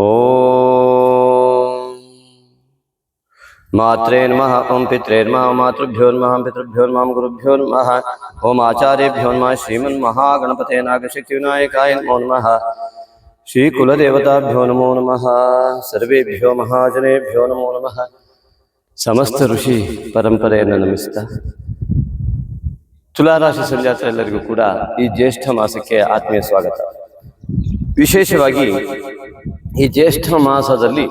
ॐ मात्रे नमः ॐ पित्रे नमः मातृभ्यो नमः पितृभ्यो नमः गुरुभ्यो नमः ॐ आचार्येभ्यो नमः श्रीमन्महागणपते नागशक्तिविनायकाय नमो नमः श्रीकुलदेवताभ्यो नमो नमः सर्वेभ्यो महाजनेभ्यो नमो नमः ಸಮಸ್ತ ಋಷಿ ಪರಂಪರೆಯನ್ನು ನಮಿಸ್ತಾ ತುಲಾರಾಶಿ ಸಂಜಾತ ಎಲ್ಲರಿಗೂ ಕೂಡ ಈ ಜ್ಯೇಷ್ಠ ಮಾಸಕ್ಕೆ ಆತ್ಮೀಯ ಸ್ವಾಗತ ವಿಶೇಷವಾಗಿ ಈ ಜ್ಯೇಷ್ಠ ಮಾಸದಲ್ಲಿ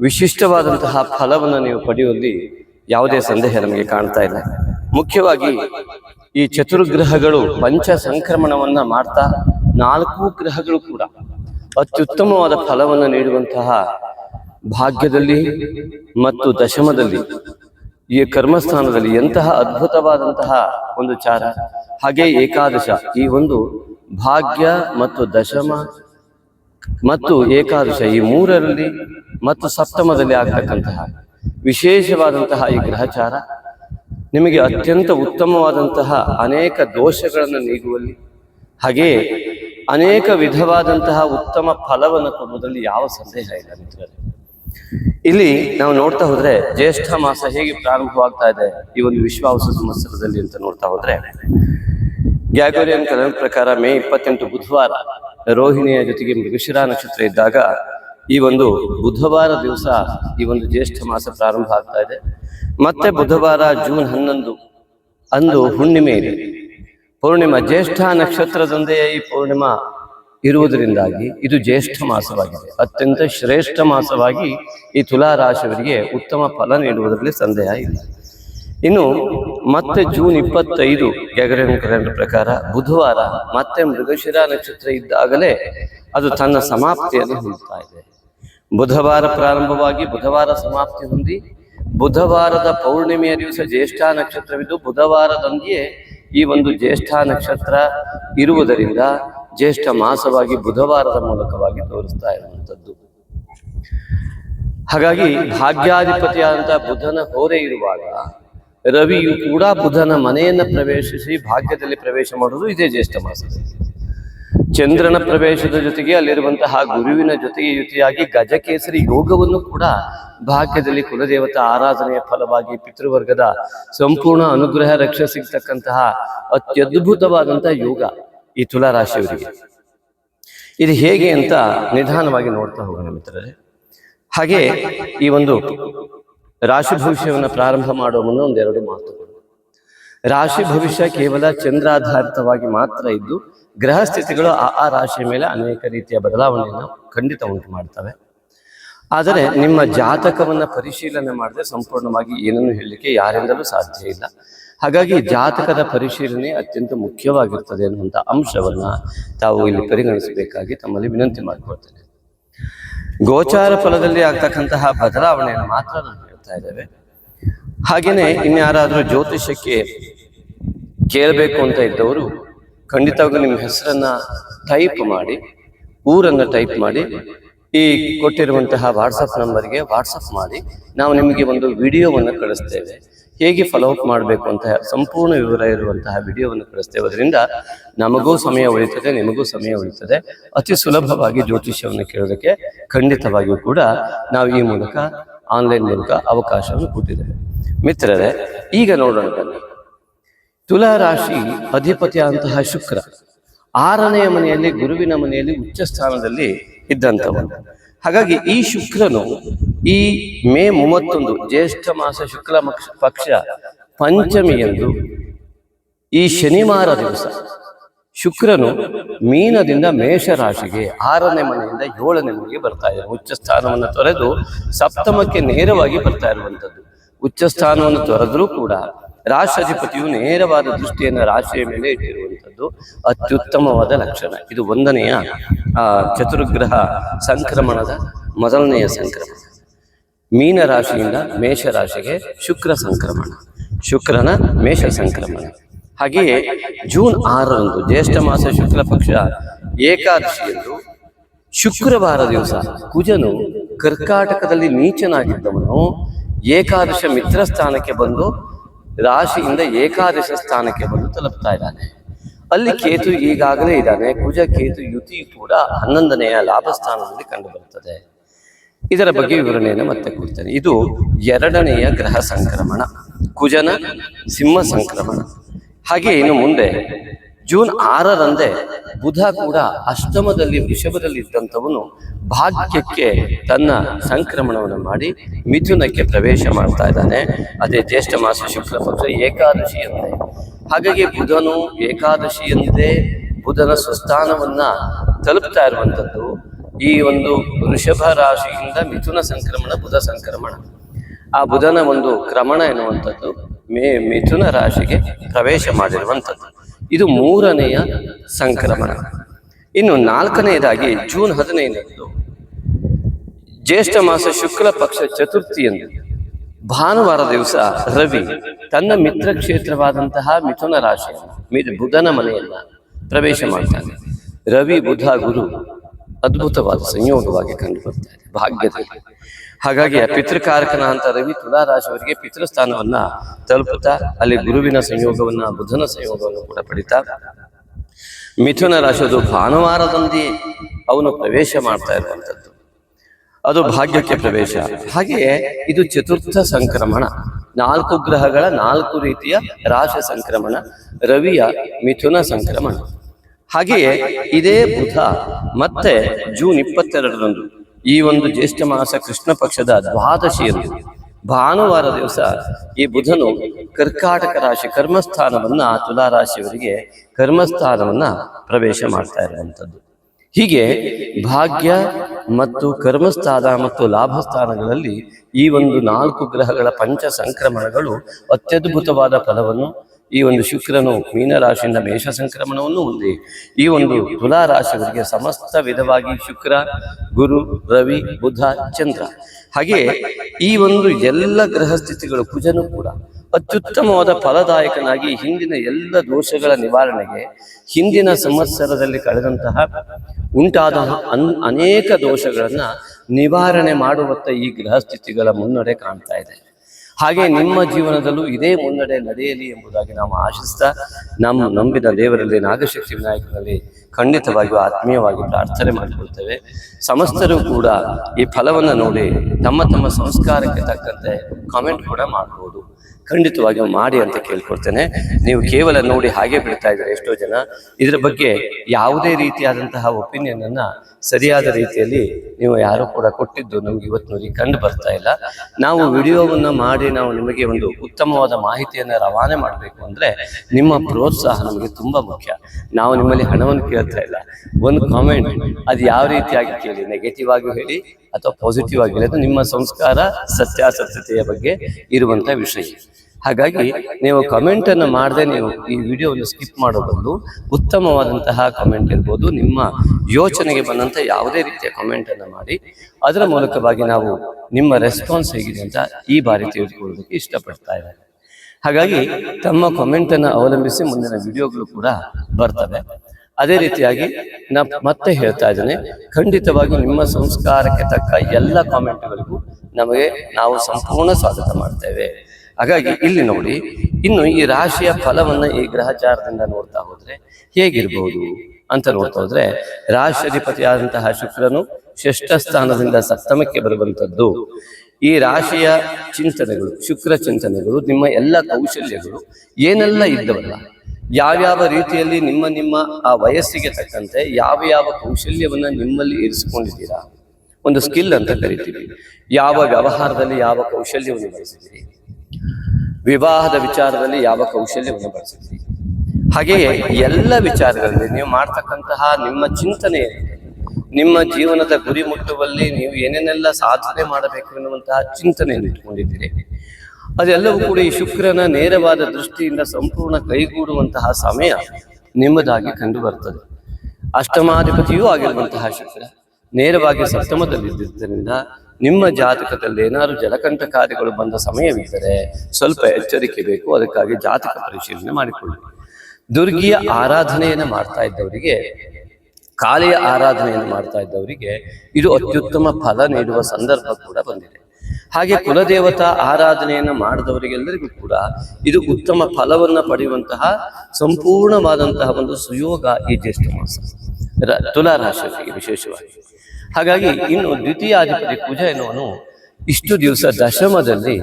ವಿಶಿಷ್ಟವಾದಂತಹ ಫಲವನ್ನು ನೀವು ಪಡೆಯುವಲ್ಲಿ ಯಾವುದೇ ಸಂದೇಹ ನಮಗೆ ಕಾಣ್ತಾ ಇಲ್ಲ. ಮುಖ್ಯವಾಗಿ ಈ ಚತುರ್ಗ್ರಹಗಳು ಪಂಚ ಸಂಕ್ರಮಣವನ್ನ ಮಾಡ್ತಾ ನಾಲ್ಕು ಗ್ರಹಗಳು ಕೂಡ ಅತ್ಯುತ್ತಮವಾದ ಫಲವನ್ನು ನೀಡುವಂತಹ ಭಾಗ್ಯದಲ್ಲಿ ಮತ್ತು ದಶಮದಲ್ಲಿ ಈ ಕರ್ಮಸ್ಥಾನದಲ್ಲಿ ಎಂತಹ ಅದ್ಭುತವಾದಂತಹ ಒಂದು ಚಾರ. ಹಾಗೆ ಏಕಾದಶ ಈ ಒಂದು ಭಾಗ್ಯ ಮತ್ತು ದಶಮ ಮತ್ತು ಏಕಾದಶ ಈ ಮೂರರಲ್ಲಿ ಮತ್ತು ಸಪ್ತಮದಲ್ಲಿ ಆಗ್ತಕ್ಕಂತಹ ವಿಶೇಷವಾದಂತಹ ಈ ಗ್ರಹಚಾರ ನಿಮಗೆ ಅತ್ಯಂತ ಉತ್ತಮವಾದಂತಹ ಅನೇಕ ದೋಷಗಳನ್ನು ನೀಡುವಲ್ಲಿ ಹಾಗೆಯೇ ಅನೇಕ ವಿಧವಾದಂತಹ ಉತ್ತಮ ಫಲವನ್ನು ಕೊಡುವುದರಲ್ಲಿ ಯಾವ ಸಂದೇಹ ಇಲ್ಲ ಮಿತ್ರರೇ. ಇಲ್ಲಿ ನಾವು ನೋಡ್ತಾ ಹೋದ್ರೆ ಜ್ಯೇಷ್ಠ ಮಾಸ ಹೇಗೆ ಪ್ರಾರಂಭವಾಗ್ತಾ ಇದೆ ಈ ಒಂದು ವಿಶ್ವಾಸ ಸಂವತ್ಸರದಲ್ಲಿ ಅಂತ ನೋಡ್ತಾ ಹೋದ್ರೆ, ಗ್ಯಾಗೋರಿಯನ್ ಕಲನ ಪ್ರಕಾರ ಮೇ ಇಪ್ಪತ್ತೆಂಟು ಬುಧವಾರ ರೋಹಿಣಿಯ ಜೊತೆಗೆ ಮೃಗಶಿರ ನಕ್ಷತ್ರ ಇದ್ದಾಗ ಈ ಒಂದು ಬುಧವಾರ ದಿವಸ ಈ ಒಂದು ಜ್ಯೇಷ್ಠ ಮಾಸ ಪ್ರಾರಂಭ ಆಗ್ತಾ ಇದೆ. ಮತ್ತೆ ಬುಧವಾರ ಜೂನ್ ಹನ್ನೊಂದು ಅಂದು ಹುಣ್ಣಿಮೆ ಇದೆ. ಪೂರ್ಣಿಮಾ ಜ್ಯೇಷ್ಠ ನಕ್ಷತ್ರದಂದೇ ಈ ಪೂರ್ಣಿಮಾ ಇರುವುದರಿಂದಾಗಿ ಇದು ಜ್ಯೇಷ್ಠ ಮಾಸವಾಗಿದೆ. ಅತ್ಯಂತ ಶ್ರೇಷ್ಠ ಮಾಸವಾಗಿ ಈ ತುಲಾ ರಾಶಿಯವರಿಗೆ ಉತ್ತಮ ಫಲ ನೀಡುವುದರಲ್ಲಿ ಸಂದೇಹ ಇಲ್ಲ. ಇನ್ನು ಮತ್ತೆ ಜೂನ್ ಇಪ್ಪತ್ತೈದು ಗ್ಯಾಗರಿಯನ್ ಕ್ಯಾಲೆಂಡರ್ ಪ್ರಕಾರ ಬುಧವಾರ ಮತ್ತೆ ಮೃಗಶಿರ ನಕ್ಷತ್ರ ಇದ್ದಾಗಲೇ ಅದು ತನ್ನ ಸಮಾಪ್ತಿಯನ್ನು ಹೊಂದುತ್ತಾ ಇದೆ. ಬುಧವಾರ ಪ್ರಾರಂಭವಾಗಿ ಬುಧವಾರ ಸಮಾಪ್ತಿ ಹೊಂದಿ ಬುಧವಾರದ ಪೌರ್ಣಿಮೆಯ ದಿವಸ ಜ್ಯೇಷ್ಠ ನಕ್ಷತ್ರವಿದ್ದು ಬುಧವಾರದೊಂದಿಗೆ ಈ ಒಂದು ಜ್ಯೇಷ್ಠ ನಕ್ಷತ್ರ ಇರುವುದರಿಂದ ಜ್ಯೇಷ್ಠ ಮಾಸವಾಗಿ ಬುಧವಾರದ ಮೂಲಕವಾಗಿ ತೋರಿಸ್ತಾ ಇರುವಂಥದ್ದು. ಹಾಗಾಗಿ ಭಾಗ್ಯಾಧಿಪತಿಯಾದಂತಹ ಬುಧನ ಹೋರೆ ಇರುವಾಗ ರವಿಯು ಕೂಡ ಬುಧನ ಮನೆಯನ್ನ ಪ್ರವೇಶಿಸಿ ಭಾಗ್ಯದಲ್ಲಿ ಪ್ರವೇಶ ಮಾಡುವುದು ಇದೇ ಜ್ಯೇಷ್ಠ ಮಾಸ. ಚಂದ್ರನ ಪ್ರವೇಶದ ಜೊತೆಗೆ ಅಲ್ಲಿರುವಂತಹ ಗುರುವಿನ ಜೊತೆಗೆ ಯುತಿಯಾಗಿ ಗಜಕೇಸರಿ ಯೋಗವನ್ನು ಕೂಡ ಭಾಗ್ಯದಲ್ಲಿ ಕುಲದೇವತಾ ಆರಾಧನೆಯ ಫಲವಾಗಿ ಪಿತೃವರ್ಗದ ಸಂಪೂರ್ಣ ಅನುಗ್ರಹ, ರಕ್ಷೆ ಸಿಗ್ತಕ್ಕಂತಹ ಅತ್ಯದ್ಭುತವಾದಂತಹ ಯೋಗ ಈ ತುಲಾರಾಶಿಯವರಿಗೆ. ಇದು ಹೇಗೆ ಅಂತ ನಿಧಾನವಾಗಿ ನೋಡ್ತಾ ಹೋಗೋಣ ಮಿತ್ರರೇ. ಹಾಗೆ ಈ ಒಂದು ರಾಶಿ ಭವಿಷ್ಯವನ್ನು ಪ್ರಾರಂಭ ಮಾಡುವ ಮುನ್ನ ಒಂದೆರಡು ಮಾತುಗಳು ರಾಶಿ ಭವಿಷ್ಯ ಕೇವಲ ಚಂದ್ರಾಧಾರಿತವಾಗಿ ಮಾತ್ರ ಇದ್ದು ಗ್ರಹ ಸ್ಥಿತಿಗಳು ಆ ಆ ರಾಶಿಯ ಮೇಲೆ ಅನೇಕ ರೀತಿಯ ಬದಲಾವಣೆಯನ್ನು ಖಂಡಿತ ಉಂಟು ಮಾಡ್ತವೆ. ಆದರೆ ನಿಮ್ಮ ಜಾತಕವನ್ನು ಪರಿಶೀಲನೆ ಮಾಡದೆ ಸಂಪೂರ್ಣವಾಗಿ ಏನನ್ನು ಹೇಳಲಿಕ್ಕೆ ಯಾರಿಂದಲೂ ಸಾಧ್ಯ ಇಲ್ಲ. ಹಾಗಾಗಿ ಜಾತಕದ ಪರಿಶೀಲನೆ ಅತ್ಯಂತ ಮುಖ್ಯವಾಗಿರ್ತದೆ ಅನ್ನುವಂಥ ಅಂಶವನ್ನು ತಾವು ಇಲ್ಲಿ ಪರಿಗಣಿಸಬೇಕಾಗಿ ತಮ್ಮಲ್ಲಿ ವಿನಂತಿ ಮಾಡಿಕೊಳ್ತೇನೆ. ಗೋಚಾರ ಫಲದಲ್ಲಿ ಆಗ್ತಕ್ಕಂತಹ ಬದಲಾವಣೆಯನ್ನು ಮಾತ್ರ ನಾವು ಹೇಳ್ತಾ ಇದ್ದೇವೆ. ಹಾಗೇನೆ ಇನ್ಯಾರಾದ್ರೂ ಜ್ಯೋತಿಷಕ್ಕೆ ಕೇಳಬೇಕು ಅಂತ ಇದ್ದವರು ಖಂಡಿತವಾಗ್ಲೂ ನಿಮ್ಮ ಹೆಸರನ್ನ ಟೈಪ್ ಮಾಡಿ ಊರನ್ನು ಟೈಪ್ ಮಾಡಿ ಈ ಕೊಟ್ಟಿರುವಂತಹ ವಾಟ್ಸಪ್ ನಂಬರ್ಗೆ ವಾಟ್ಸಪ್ ಮಾಡಿ ನಾವು ನಿಮಗೆ ಒಂದು ವಿಡಿಯೋವನ್ನು ಕಳಿಸ್ತೇವೆ. ಹೇಗೆ ಫಾಲೋಅಪ್ ಮಾಡಬೇಕು ಅಂತ ಸಂಪೂರ್ಣ ವಿವರ ಇರುವಂತಹ ವಿಡಿಯೋವನ್ನು ಕಳಿಸ್ತೇವೆ ಅದರಿಂದ ನಮಗೂ ಸಮಯ ಉಳಿತದೆ ನಿಮಗೂ ಸಮಯ ಉಳಿತದೆ. ಅತಿ ಸುಲಭವಾಗಿ ಜ್ಯೋತಿಷ್ಯವನ್ನು ಕೇಳೋದಕ್ಕೆ ಖಂಡಿತವಾಗಿಯೂ ಕೂಡ ನಾವು ಈ ಮೂಲಕ ಆನ್ಲೈನ್ ಮೂಲಕ ಅವಕಾಶವನ್ನು ಕೊಟ್ಟಿದೆ. ಮಿತ್ರರೇ, ಈಗ ನೋಡೋಣ ತುಲಾ ರಾಶಿ ಅಧಿಪತಿಯಾದಂತಹ ಶುಕ್ರ ಆರನೆಯ ಮನೆಯಲ್ಲಿ, ಗುರುವಿನ ಮನೆಯಲ್ಲಿ ಉಚ್ಚ ಸ್ಥಾನದಲ್ಲಿ ಇದ್ದಂಥವನು. ಹಾಗಾಗಿ ಈ ಶುಕ್ರನು ಈ ಮೇ ಮೂವತ್ತೊಂದು ಜ್ಯೇಷ್ಠ ಮಾಸ ಶುಕ್ಲ ಪಕ್ಷ ಪಂಚಮಿಯಂದು ಈ ಶನಿವಾರ ದಿವಸ ಶುಕ್ರನು ಮೀನದಿಂದ ಮೇಷರಾಶಿಗೆ ಆರನೇ ಮನೆಯಿಂದ ಏಳನೇ ಮನೆಗೆ ಬರ್ತಾ ಇದ್ದಾನೆ. ಉಚ್ಚ ಸ್ಥಾನವನ್ನು ತೊರೆದು ಸಪ್ತಮಕ್ಕೆ ನೇರವಾಗಿ ಬರ್ತಾ ಇರುವಂಥದ್ದು. ಉಚ್ಚ ಸ್ಥಾನವನ್ನು ತೊರೆದರೂ ಕೂಡ ರಾಷ್ಟ್ರಾಧಿಪತಿಯು ನೇರವಾದ ದೃಷ್ಟಿಯನ್ನು ರಾಶಿಯ ಮೇಲೆ ಇಟ್ಟಿರುವಂಥದ್ದು ಅತ್ಯುತ್ತಮವಾದ ಲಕ್ಷಣ. ಇದು ಒಂದನೆಯ ಚತುರ್ಗ್ರಹ ಸಂಕ್ರಮಣದ ಮೊದಲನೆಯ ಸಂಕ್ರಮಣ. ಮೀನರಾಶಿಯಿಂದ ಮೇಷರಾಶಿಗೆ ಮೇಷ ರಾಶಿಗೆ ಶುಕ್ರ ಸಂಕ್ರಮಣ. ಶುಕ್ರನ ಮೇಷ ಸಂಕ್ರಮಣ. ಹಾಗೆಯೇ ಜೂನ್ ಆರರಂದು ಜ್ಯೇಷ್ಠ ಮಾಸ ಶುಕ್ಲ ಪಕ್ಷ ಏಕಾದಶಿಯಂದು ಶುಕ್ರವಾರ ದಿವಸ ಕುಜನು ಕರ್ಕಾಟಕದಲ್ಲಿ ನೀಚನಾಗಿದ್ದವನು ಏಕಾದಶ ಮಿತ್ರ ಸ್ಥಾನಕ್ಕೆ ಬಂದು ರಾಶಿಯಿಂದ ಏಕಾದಶ ಸ್ಥಾನಕ್ಕೆ ಬಂದು ತಲುಪ್ತಾ ಇದ್ದಾನೆ. ಅಲ್ಲಿ ಕೇತು ಈಗಾಗಲೇ ಇದ್ದಾನೆ. ಕುಜ ಕೇತು ಯುತಿ ಕೂಡ ಹನ್ನೊಂದನೆಯ ಲಾಭ ಸ್ಥಾನದಲ್ಲಿ ಕಂಡುಬರುತ್ತದೆ. ಇದರ ಬಗ್ಗೆ ವಿವರಣೆಯನ್ನು ಮತ್ತೆ ಕೊಡ್ತೇನೆ. ಇದು ಎರಡನೆಯ ಗ್ರಹ ಸಂಕ್ರಮಣ. ಕುಜನ ಸಿಂಹ ಸಂಕ್ರಮಣ. ಹಾಗೆ ಇನ್ನು ಮುಂದೆ ಜೂನ್ ಆರರಂದೇ ಬುಧ ಕೂಡ ಅಷ್ಟಮದಲ್ಲಿ ವೃಷಭದಲ್ಲಿ ಇದ್ದಂಥವನು ಭಾಗ್ಯಕ್ಕೆ ತನ್ನ ಸಂಕ್ರಮಣವನ್ನು ಮಾಡಿ ಮಿಥುನಕ್ಕೆ ಪ್ರವೇಶ ಮಾಡ್ತಾ ಇದ್ದಾನೆ. ಅದೇ ಜ್ಯೇಷ್ಠ ಮಾಸ ಶುಕ್ಲ ಪಕ್ಷ ಏಕಾದಶಿಯಂತೆ ಹಾಗಾಗಿ ಬುಧನು ಏಕಾದಶಿಯಂತೆ ಬುಧನ ಸ್ವಸ್ಥಾನವನ್ನ ತಲುಪ್ತಾ ಇರುವಂಥದ್ದು ಈ ಒಂದು ವೃಷಭ ರಾಶಿಯಿಂದ ಮಿಥುನ ಸಂಕ್ರಮಣ, ಬುಧ ಸಂಕ್ರಮಣ. ಆ ಬುಧನ ಒಂದು ಕ್ರಮಣ ಎನ್ನುವಂಥದ್ದು. ಮೇ ಮಿಥುನ ರಾಶಿಗೆ ಪ್ರವೇಶ ಮಾಡಿರುವಂಥದ್ದು. ಇದು ಮೂರನೆಯ ಸಂಕ್ರಮಣ. ಇನ್ನು ನಾಲ್ಕನೆಯದಾಗಿ ಜೂನ್ ಹದಿನೈದರಂದು ಜ್ಯೇಷ್ಠ ಮಾಸ ಶುಕ್ಲ ಪಕ್ಷ ಚತುರ್ಥಿಯಂದು ಭಾನುವಾರ ದಿವಸ ರವಿ ತನ್ನ ಮಿತ್ರ ಕ್ಷೇತ್ರವಾದಂತಹ ಮಿಥುನ ರಾಶಿಯನ್ನು ಬುಧನ ಮನೆಯನ್ನ ಪ್ರವೇಶ ಮಾಡ್ತಾನೆ. ರವಿ ಬುಧ ಗುರು ಅದ್ಭುತವಾದ ಸಂಯೋಗವಾಗಿ ಕಂಡು ಬರ್ತಾ ಇದೆ ಭಾಗ್ಯದಲ್ಲಿ. ಹಾಗಾಗಿ ಆ ಪಿತೃಕಾರಕನ ಅಂತ ರವಿ ತುಲಾ ರಾಶಿಯವರಿಗೆ ಪಿತೃಸ್ಥಾನವನ್ನ ತಲುಪುತ್ತಾ ಅಲ್ಲಿ ಗುರುವಿನ ಸಂಯೋಗವನ್ನ ಬುಧನ ಸಂಯೋಗವನ್ನು ಕೂಡ ಪಡಿತಾ. ಮಿಥುನ ರಾಶಿಯದು ಭಾನುವಾರದಂದಿ ಅವನು ಪ್ರವೇಶ ಮಾಡ್ತಾ ಇರುವಂಥದ್ದು. ಅದು ಭಾಗ್ಯಕ್ಕೆ ಪ್ರವೇಶ. ಹಾಗೆಯೇ ಇದು ಚತುರ್ಥ ಸಂಕ್ರಮಣ. ನಾಲ್ಕು ಗ್ರಹಗಳ ನಾಲ್ಕು ರೀತಿಯ ರಾಶಿ ಸಂಕ್ರಮಣ ರವಿಯ ಮಿಥುನ ಸಂಕ್ರಮಣ. ಹಾಗೆಯೇ ಇದೇ ಬುಧ ಮತ್ತೆ ಜೂನ್ ಇಪ್ಪತ್ತೆರಡರಂದು ಈ ಒಂದು ಜ್ಯೇಷ್ಠ ಮಾಸ ಕೃಷ್ಣ ಪಕ್ಷದ ದ್ವಾದಶಿಯಲ್ಲಿ ಭಾನುವಾರ ದಿವಸ ಈ ಬುಧನು ಕರ್ಕಾಟಕ ರಾಶಿ ಕರ್ಮಸ್ಥಾನವನ್ನ ತುಲಾ ರಾಶಿಯವರಿಗೆ ಕರ್ಮಸ್ಥಾನವನ್ನ ಪ್ರವೇಶ ಮಾಡ್ತಾ ಇರುವಂಥದ್ದು. ಹೀಗೆ ಭಾಗ್ಯ ಮತ್ತು ಕರ್ಮಸ್ಥಾನ ಮತ್ತು ಲಾಭಸ್ಥಾನಗಳಲ್ಲಿ ಈ ಒಂದು ನಾಲ್ಕು ಗ್ರಹಗಳ ಪಂಚ ಸಂಕ್ರಮಣಗಳು ಅತ್ಯದ್ಭುತವಾದ ಫಲವನ್ನು ಈ ಒಂದು ಶುಕ್ರನು ಮೀನರಾಶಿಯಿಂದ ಮೇಷ ಸಂಕ್ರಮಣವನ್ನು ಹೊಂದಿ, ಈ ಒಂದು ತುಲಾ ರಾಶಿಯವರಿಗೆ ಸಮಸ್ತ ವಿಧವಾಗಿ ಶುಕ್ರ, ಗುರು, ರವಿ, ಬುಧ, ಚಂದ್ರ. ಹಾಗೆ ಈ ಒಂದು ಎಲ್ಲ ಗ್ರಹ ಸ್ಥಿತಿಗಳು ಕುಜನು ಕೂಡ ಅತ್ಯುತ್ತಮವಾದ ಫಲದಾಯಕನಾಗಿ ಹಿಂದಿನ ಎಲ್ಲ ದೋಷಗಳ ನಿವಾರಣೆಗೆ, ಹಿಂದಿನ ಸಂವತ್ಸರದಲ್ಲಿ ಕಳೆದಂತಹ ಉಂಟಾದ ಅನ್, ಅನೇಕ ದೋಷಗಳನ್ನು ನಿವಾರಣೆ ಮಾಡುವತ್ತ ಈ ಗ್ರಹ ಸ್ಥಿತಿಗಳ ಮುನ್ನಡೆ ಕಾಣ್ತಾ ಇದೆ. ಹಾಗೆ ನಿಮ್ಮ ಜೀವನದಲ್ಲೂ ಇದೇ ಮುನ್ನಡೆ ನಡೆಯಲಿ ಎಂಬುದಾಗಿ ನಾವು ಆಶಿಸ್ತಾ ನಮ್ಮ ನಂಬಿದ ದೇವರಲ್ಲಿ, ನಾಗಶಕ್ತಿ ವಿನಾಯಕನಲ್ಲಿ ಖಂಡಿತವಾಗಿಯೂ ಆತ್ಮೀಯವಾಗಿ ಪ್ರಾರ್ಥನೆ ಮಾಡಿಕೊಳ್ತೇವೆ. ಸಮಸ್ತರು ಕೂಡ ಈ ಫಲವನ್ನು ನೋಡಿ ತಮ್ಮ ತಮ್ಮ ಸಂಸ್ಕಾರಕ್ಕೆ ತಕ್ಕಂತೆ ಕಾಮೆಂಟ್ ಕೂಡ ಮಾಡ್ಬೋದು. ಖಂಡಿತವಾಗಿಯೂ ಮಾಡಿ ಅಂತ ಕೇಳ್ಕೊಡ್ತೇನೆ ನೀವು ಕೇವಲ ನೋಡಿ ಹಾಗೆ ಬಿಡ್ತಾ ಇದ್ದಾರೆ ಎಷ್ಟೋ ಜನ. ಇದರ ಬಗ್ಗೆ ಯಾವುದೇ ರೀತಿಯಾದಂತಹ ಒಪಿನಿಯನ್ ಅನ್ನ ಸರಿಯಾದ ರೀತಿಯಲ್ಲಿ ನೀವು ಯಾರು ಕೂಡ ಕೊಟ್ಟಿದ್ದು ನಮ್ಗೆ ನೋಡಿ ಕಂಡು ಬರ್ತಾ ಇಲ್ಲ. ನಾವು ವಿಡಿಯೋವನ್ನ ಮಾಡಿ ನಾವು ನಿಮಗೆ ಒಂದು ಉತ್ತಮವಾದ ಮಾಹಿತಿಯನ್ನು ರವಾನೆ ಮಾಡಬೇಕು ಅಂದ್ರೆ ನಿಮ್ಮ ಪ್ರೋತ್ಸಾಹ ನಮಗೆ ತುಂಬಾ ಮುಖ್ಯ. ನಾವು ನಿಮ್ಮಲ್ಲಿ ಹಣವನ್ನು ಕೇಳ್ತಾ ಇಲ್ಲ. ಒಂದು ಕಾಮೆಂಟ್ ಅದು ಯಾವ ರೀತಿಯಾಗಿ ಕೇಳಿ? ನೆಗೆಟಿವ್ ಆಗಿ ಹೇಳಿ ಅಥವಾ ಪಾಸಿಟಿವ್ ಆಗಿ ಹೇಳಿ ಅದು ನಿಮ್ಮ ಸಂಸ್ಕಾರ, ಸತ್ಯಾಸತ್ಯತೆಯ ಬಗ್ಗೆ ಇರುವಂತ ವಿಷಯ. ಹಾಗಾಗಿ ನೀವು ಕಮೆಂಟ್ ಅನ್ನು ಮಾಡದೆ ನೀವು ಈ ವಿಡಿಯೋವನ್ನು ಸ್ಕಿಪ್ ಮಾಡೋ ಬದಲು ಉತ್ತಮವಾದಂತಹ ಕಮೆಂಟ್ ಇರ್ಬೋದು. ನಿಮ್ಮ ಯೋಚನೆಗೆ ಬಂದಂತಹ ಯಾವುದೇ ರೀತಿಯ ಕಮೆಂಟ್ ಅನ್ನು ಮಾಡಿ. ಅದರ ಮೂಲಕವಾಗಿ ನಾವು ನಿಮ್ಮ ರೆಸ್ಪಾನ್ಸ್ ಹೇಗಿದೆ ಅಂತ ಈ ಬಾರಿ ತಿಳಿದುಕೊಳ್ಳೋದಕ್ಕೆ ಇಷ್ಟಪಡ್ತಾ ಇದ್ದಾರೆ ಹಾಗಾಗಿ ತಮ್ಮ ಕಮೆಂಟ್ ಅನ್ನು ಅವಲಂಬಿಸಿ ಮುಂದಿನ ವಿಡಿಯೋಗಳು ಕೂಡ ಬರ್ತವೆ. ಅದೇ ರೀತಿಯಾಗಿ ನಾ ಮತ್ತೆ ಹೇಳ್ತಾ ಇದ್ದೇನೆ. ಖಂಡಿತವಾಗಿ ನಿಮ್ಮ ಸಂಸ್ಕಾರಕ್ಕೆ ತಕ್ಕ ಎಲ್ಲ ಕಾಮೆಂಟ್ಗಳಿಗೂ ನಮಗೆ ನಾವು ಸಂಪೂರ್ಣ ಸ್ವಾಗತ ಮಾಡ್ತೇವೆ. ಹಾಗಾಗಿ ಇಲ್ಲಿ ನೋಡಿ, ಇನ್ನು ಈ ರಾಶಿಯ ಫಲವನ್ನ ಈ ಗ್ರಹಚಾರದಿಂದ ನೋಡ್ತಾ ಹೋದ್ರೆ ಹೇಗಿರ್ಬೋದು ಅಂತ ನೋಡ್ತಾ ಹೋದ್ರೆ ರಾಶಿಯಾಧಿಪತಿಯಾದಂತಹ ಶುಕ್ರನು ಷಷ್ಠ ಸ್ಥಾನದಿಂದ ಸಪ್ತಮಕ್ಕೆ ಬರುವಂತದ್ದು ಈ ರಾಶಿಯ ಚಿಂತನೆಗಳು, ಶುಕ್ರ ಚಿಂತನೆಗಳು, ನಿಮ್ಮ ಎಲ್ಲ ಕೌಶಲ್ಯಗಳು ಏನೆಲ್ಲ ಇದ್ದವಲ್ಲ, ಯಾವ್ಯಾವ ರೀತಿಯಲ್ಲಿ ನಿಮ್ಮ ನಿಮ್ಮ ಆ ವಯಸ್ಸಿಗೆ ತಕ್ಕಂತೆ ಯಾವ ಯಾವ ಕೌಶಲ್ಯವನ್ನ ನಿಮ್ಮಲ್ಲಿ ಇರಿಸಿಕೊಂಡಿದ್ದೀರಾ? ಒಂದು ಸ್ಕಿಲ್ ಅಂತ ಕರಿತೀವಿ. ಯಾವ ವ್ಯವಹಾರದಲ್ಲಿ ಯಾವ ಕೌಶಲ್ಯವನ್ನು ಬಳಸಿದ್ದೀರಿ? ವಿವಾಹದ ವಿಚಾರದಲ್ಲಿ ಯಾವ ಕೌಶಲ್ಯವನ್ನು ಬಳಸಿದ್ರಿ ಹಾಗೆಯೇ ಎಲ್ಲ ವಿಚಾರಗಳಲ್ಲಿ ನೀವು ಮಾಡ್ತಕ್ಕಂತಹ ನಿಮ್ಮ ಚಿಂತನೆ, ನಿಮ್ಮ ಜೀವನದ ಗುರಿ ಮುಟ್ಟುವಲ್ಲಿ ನೀವು ಏನೇನೆಲ್ಲ ಸಾಧನೆ ಮಾಡಬೇಕು ಎನ್ನುವಂತಹ ಚಿಂತನೆಯನ್ನು ಇಟ್ಟುಕೊಂಡಿದ್ದೀರಿ. ಅದೆಲ್ಲವೂ ಕೂಡ ಈ ಶುಕ್ರನ ನೇರವಾದ ದೃಷ್ಟಿಯಿಂದ ಸಂಪೂರ್ಣ ಕೈಗೂಡುವಂತಹ ಸಮಯ ನಿಮ್ಮದಾಗಿ ಕಂಡು ಬರ್ತದೆ ಅಷ್ಟಮಾಧಿಪತಿಯೂ ಆಗಿರುವಂತಹ ಶುಕ್ರ ನೇರವಾಗಿ ಸಪ್ತಮದಲ್ಲಿದ್ದರಿಂದ ನಿಮ್ಮ ಜಾತಕದಲ್ಲಿ ಏನಾದ್ರು ಜಲಕಂಠಕಾರಿಗಳು ಬಂದ ಸಮಯವಿದ್ದರೆ ಸ್ವಲ್ಪ ಎಚ್ಚರಿಕೆ ಬೇಕು, ಅದಕ್ಕಾಗಿ ಜಾತಕ ಪರಿಶೀಲನೆ ಮಾಡಿಕೊಳ್ಳಿ. ದುರ್ಗಿಯ ಆರಾಧನೆಯನ್ನು ಮಾಡ್ತಾ ಇದ್ದವರಿಗೆ, ಕಾಳಿಯ ಆರಾಧನೆಯನ್ನು ಮಾಡ್ತಾ ಇದ್ದವರಿಗೆ ಇದು ಅತ್ಯುತ್ತಮ ಫಲ ನೀಡುವ ಸಂದರ್ಭ ಕೂಡ ಬಂದಿದೆ. ಹಾಗೆ ಕುಲದೇವತಾ ಆರಾಧನೆಯನ್ನು ಮಾಡಿದವರಿಗೆಲ್ಲರಿಗೂ ಕೂಡ ಇದು ಉತ್ತಮ ಫಲವನ್ನು ಪಡೆಯುವಂತಹ ಸಂಪೂರ್ಣವಾದಂತಹ ಒಂದು ಸುಯೋಗ ಈ ಜ್ಯೇಷ್ಠ ಮಾಸ. ತುಲಾ ವಿಶೇಷವಾಗಿ. ಹಾಗಾಗಿ ಇನ್ನು ದ್ವಿತೀಯಾಧಿಪತಿ ಎನ್ನುವನು ಇಷ್ಟು ದಿವಸ ದಶಮದಲ್ಲಿ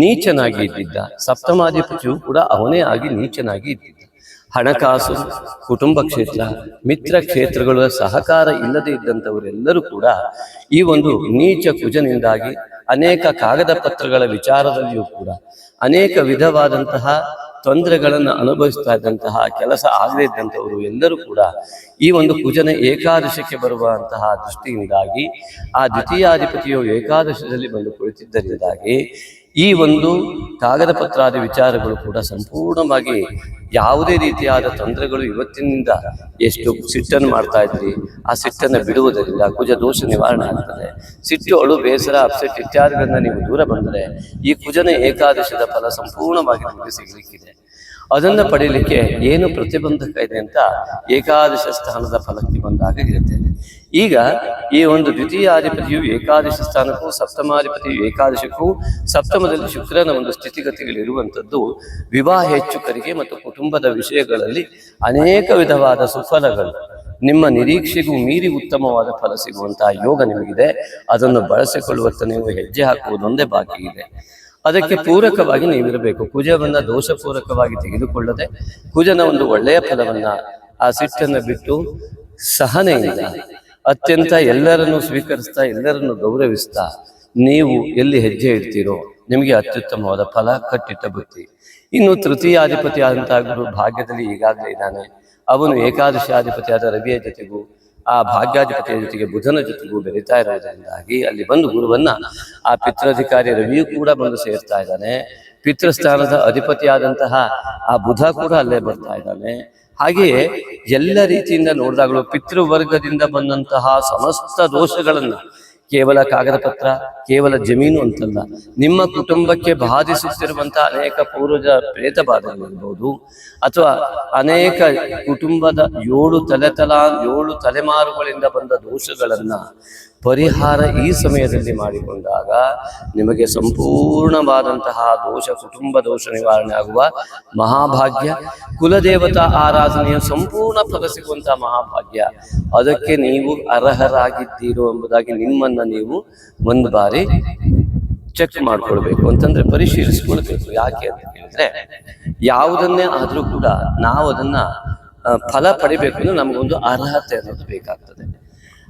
ನೀಚನಾಗಿ ಇದ್ದಿದ್ದ. ಸಪ್ತಮಾಧಿಪತಿಯು ಕೂಡ ಅವನೇ ಆಗಿ ನೀಚನಾಗಿ ಇದ್ದಿದ್ದ. ಹಣಕಾಸು, ಕುಟುಂಬ ಕ್ಷೇತ್ರ, ಮಿತ್ರ ಕ್ಷೇತ್ರಗಳ ಸಹಕಾರ ಇಲ್ಲದೆ ಇದ್ದಂಥವರೆಲ್ಲರೂ ಕೂಡ ಈ ಒಂದು ನೀಚ ಕುಜನಿಂದಾಗಿ ಅನೇಕ ಕಾಗದ ಪತ್ರಗಳ ವಿಚಾರದಲ್ಲಿಯೂ ಕೂಡ ಅನೇಕ ವಿಧವಾದಂತಹ ತೊಂದರೆಗಳನ್ನು ಅನುಭವಿಸ್ತಾ ಇದ್ದಂತಹ ಕೆಲಸ ಆಗದೇ ಇದ್ದಂಥವರು ಎಲ್ಲರೂ ಕೂಡ ಈ ಒಂದು ಕುಜನ ಏಕಾದಶಕ್ಕೆ ಬರುವಂತಹ ದೃಷ್ಟಿಯಿಂದಾಗಿ ಆ ದ್ವಿತೀಯಾಧಿಪತಿಯು ಏಕಾದಶದಲ್ಲಿ ಬಂದು ಕುಳಿತಿದ್ದರಿಂದಾಗಿ ಈ ಒಂದು ಕಾಗದ ಪತ್ರಾದಿ ವಿಚಾರಗಳು ಕೂಡ ಸಂಪೂರ್ಣವಾಗಿ ಯಾವುದೇ ರೀತಿಯಾದ ತೊಂದರೆಗಳು ಇವತ್ತಿನಿಂದ ಎಷ್ಟು ಸಿಟ್ಟನ್ನು ಮಾಡ್ತಾ ಇದ್ರಿ? ಆ ಸಿಟ್ಟನ್ನು ಬಿಡುವುದರಿಂದ ಕುಜ ದೋಷ ನಿವಾರಣೆ ಆಗ್ತದೆ. ಸಿಟ್ಟು, ಅಳು, ಬೇಸರ, ಅಪ್ಸೆಟ್ ಇತ್ಯಾದಿಗಳನ್ನ ನೀವು ದೂರ ಬಂದರೆ ಈ ಕುಜನ ಏಕಾದಶದ ಫಲ ಸಂಪೂರ್ಣವಾಗಿ ನಿಮಗೆ ಸಿಗಲಿಕ್ಕಿದೆ. ಅದನ್ನು ಪಡೀಲಿಕ್ಕೆ ಏನು ಪ್ರತಿಬಂಧಕ ಇದೆ ಅಂತ ಏಕಾದಶ ಸ್ಥಾನದ ಫಲಕ್ಕೆ ಬಂದಾಗ ಇರುತ್ತೇನೆ ಈಗ ಈ ಒಂದು ದ್ವಿತೀಯಾಧಿಪತಿಯು ಏಕಾದಶ ಸ್ಥಾನಕ್ಕೂ, ಸಪ್ತಮಾಧಿಪತಿಯು ಏಕಾದಶಕ್ಕೂ, ಸಪ್ತಮದಲ್ಲಿ ಶುಕ್ರನ ಒಂದು ಸ್ಥಿತಿಗತಿಗಳಿರುವಂಥದ್ದು ವಿವಾಹ ಹೆಚ್ಚುಕರಿಗೆ ಮತ್ತು ಕುಟುಂಬದ ವಿಷಯಗಳಲ್ಲಿ ಅನೇಕ ವಿಧವಾದ ಸುಫಲಗಳು. ನಿಮ್ಮ ನಿರೀಕ್ಷೆಗೂ ಮೀರಿ ಉತ್ತಮವಾದ ಫಲ ಸಿಗುವಂತಹ ಯೋಗ ನಿಮಗಿದೆ. ಅದನ್ನು ಬಳಸಿಕೊಳ್ಳುವತ್ತ ನೀವು ಹೆಜ್ಜೆ ಹಾಕುವುದೊಂದೇ ಬಾಕಿ ಇದೆ. ಅದಕ್ಕೆ ಪೂರಕವಾಗಿ ನೀವಿರಬೇಕು. ಕುಜವನ್ನು ದೋಷಪೂರಕವಾಗಿ ತೆಗೆದುಕೊಳ್ಳದೆ, ಕುಜನ ಒಂದು ಒಳ್ಳೆಯ ಫಲವನ್ನ ಆ ಸಿಟ್ಟನ್ನು ಬಿಟ್ಟು ಸಹನೆಯಿಂದ ಅತ್ಯಂತ ಎಲ್ಲರನ್ನು ಸ್ವೀಕರಿಸ್ತಾ, ಎಲ್ಲರನ್ನು ಗೌರವಿಸ್ತಾ ನೀವು ಎಲ್ಲಿ ಹೆಜ್ಜೆ ಇಡ್ತೀರೋ, ನಿಮಗೆ ಅತ್ಯುತ್ತಮವಾದ ಫಲ, ಕಟ್ಟಿಟ್ಟ ಬುತ್ತಿ ಇನ್ನು ತೃತೀಯಾಧಿಪತಿ ಆದಂತಹ ಗುರು ಭಾಗ್ಯದಲ್ಲಿ ಈಗಾಗಲೇ ಇದ್ದಾನೆ. ಅವನು ಏಕಾದಶಾಧಿಪತಿಯಾದ ರವಿಯ ಜೊತೆಗೂ, ಆ ಭಾಗ್ಯಾಧಿಪತಿಯ ಜೊತೆಗೆ ಬುಧನ ಜೊತೆಗೂ ಬೆರೀತಾ ಇರೋದ್ರಿಂದಾಗಿ ಅಲ್ಲಿ ಬಂದು ಗುರುವನ್ನ, ಆ ಪಿತ್ರಾಧಿಕಾರಿ ರವಿಯು ಕೂಡ ಬಂದು ಸೇರ್ತಾ ಇದ್ದಾನೆ. ಪಿತೃಸ್ಥಾನದ ಅಧಿಪತಿಯಾದಂತಹ ಆ ಬುಧ ಕೂಡ ಅಲ್ಲೇ ಬರ್ತಾ ಇದ್ದಾನೆ. ಹಾಗೆಯೇ ಎಲ್ಲ ರೀತಿಯಿಂದ ನೋಡಿದಾಗಲೂ ಪಿತೃವರ್ಗದಿಂದ ಬಂದಂತಹ ಸಮಸ್ತ ದೋಷಗಳನ್ನ ಕೇವಲ ಕಾಗದ ಪತ್ರ ಕೇವಲ ಜಮೀನು ಅಂತಲ್ಲ. ನಿಮ್ಮ ಕುಟುಂಬಕ್ಕೆ ಬಾಧಿಸುತ್ತಿರುವಂತಹ ಅನೇಕ ಪೂರ್ವಜ ಪ್ರೇತ ಬಾಧೆಗಳಿರ್ಬೋದು ಅಥವಾ ಅನೇಕ ಕುಟುಂಬದ ಏಳು ತಲೆ ತಲಾ ಏಳು ತಲೆಮಾರುಗಳಿಂದ ಬಂದ ದೋಷಗಳನ್ನ ಪರಿಹಾರ ಈ ಸಮಯದಲ್ಲಿ ಮಾಡಿಕೊಂಡಾಗ ನಿಮಗೆ ಸಂಪೂರ್ಣವಾದಂತಹ ದೋಷ, ಕುಟುಂಬ ದೋಷ ನಿವಾರಣೆ ಆಗುವ ಮಹಾಭಾಗ್ಯ, ಕುಲದೇವತಾ ಆರಾಧನೆಯ ಸಂಪೂರ್ಣ ಫಲ ಸಿಗುವಂತಹ ಮಹಾಭಾಗ್ಯ. ಅದಕ್ಕೆ ನೀವು ಅರ್ಹರಾಗಿದ್ದೀರೋ ಎಂಬುದಾಗಿ ನಿಮ್ಮನ್ನ ನೀವು ಒಂದು ಬಾರಿ ಚೆಕ್ ಮಾಡ್ಕೊಳ್ಬೇಕು. ಅಂತಂದ್ರೆ ಪರಿಶೀಲಿಸ್ಕೊಳ್ಬೇಕು. ಯಾಕೆ ಅಂತ ಹೇಳಿದ್ರೆ ಯಾವುದನ್ನೇ ಆದ್ರೂ ಕೂಡ ನಾವು ಅದನ್ನ ಫಲ ಪಡಿಬೇಕು ಅಂದ್ರೆ ನಮಗೊಂದು ಅರ್ಹತೆ ಅನ್ನೋದು ಬೇಕಾಗ್ತದೆ.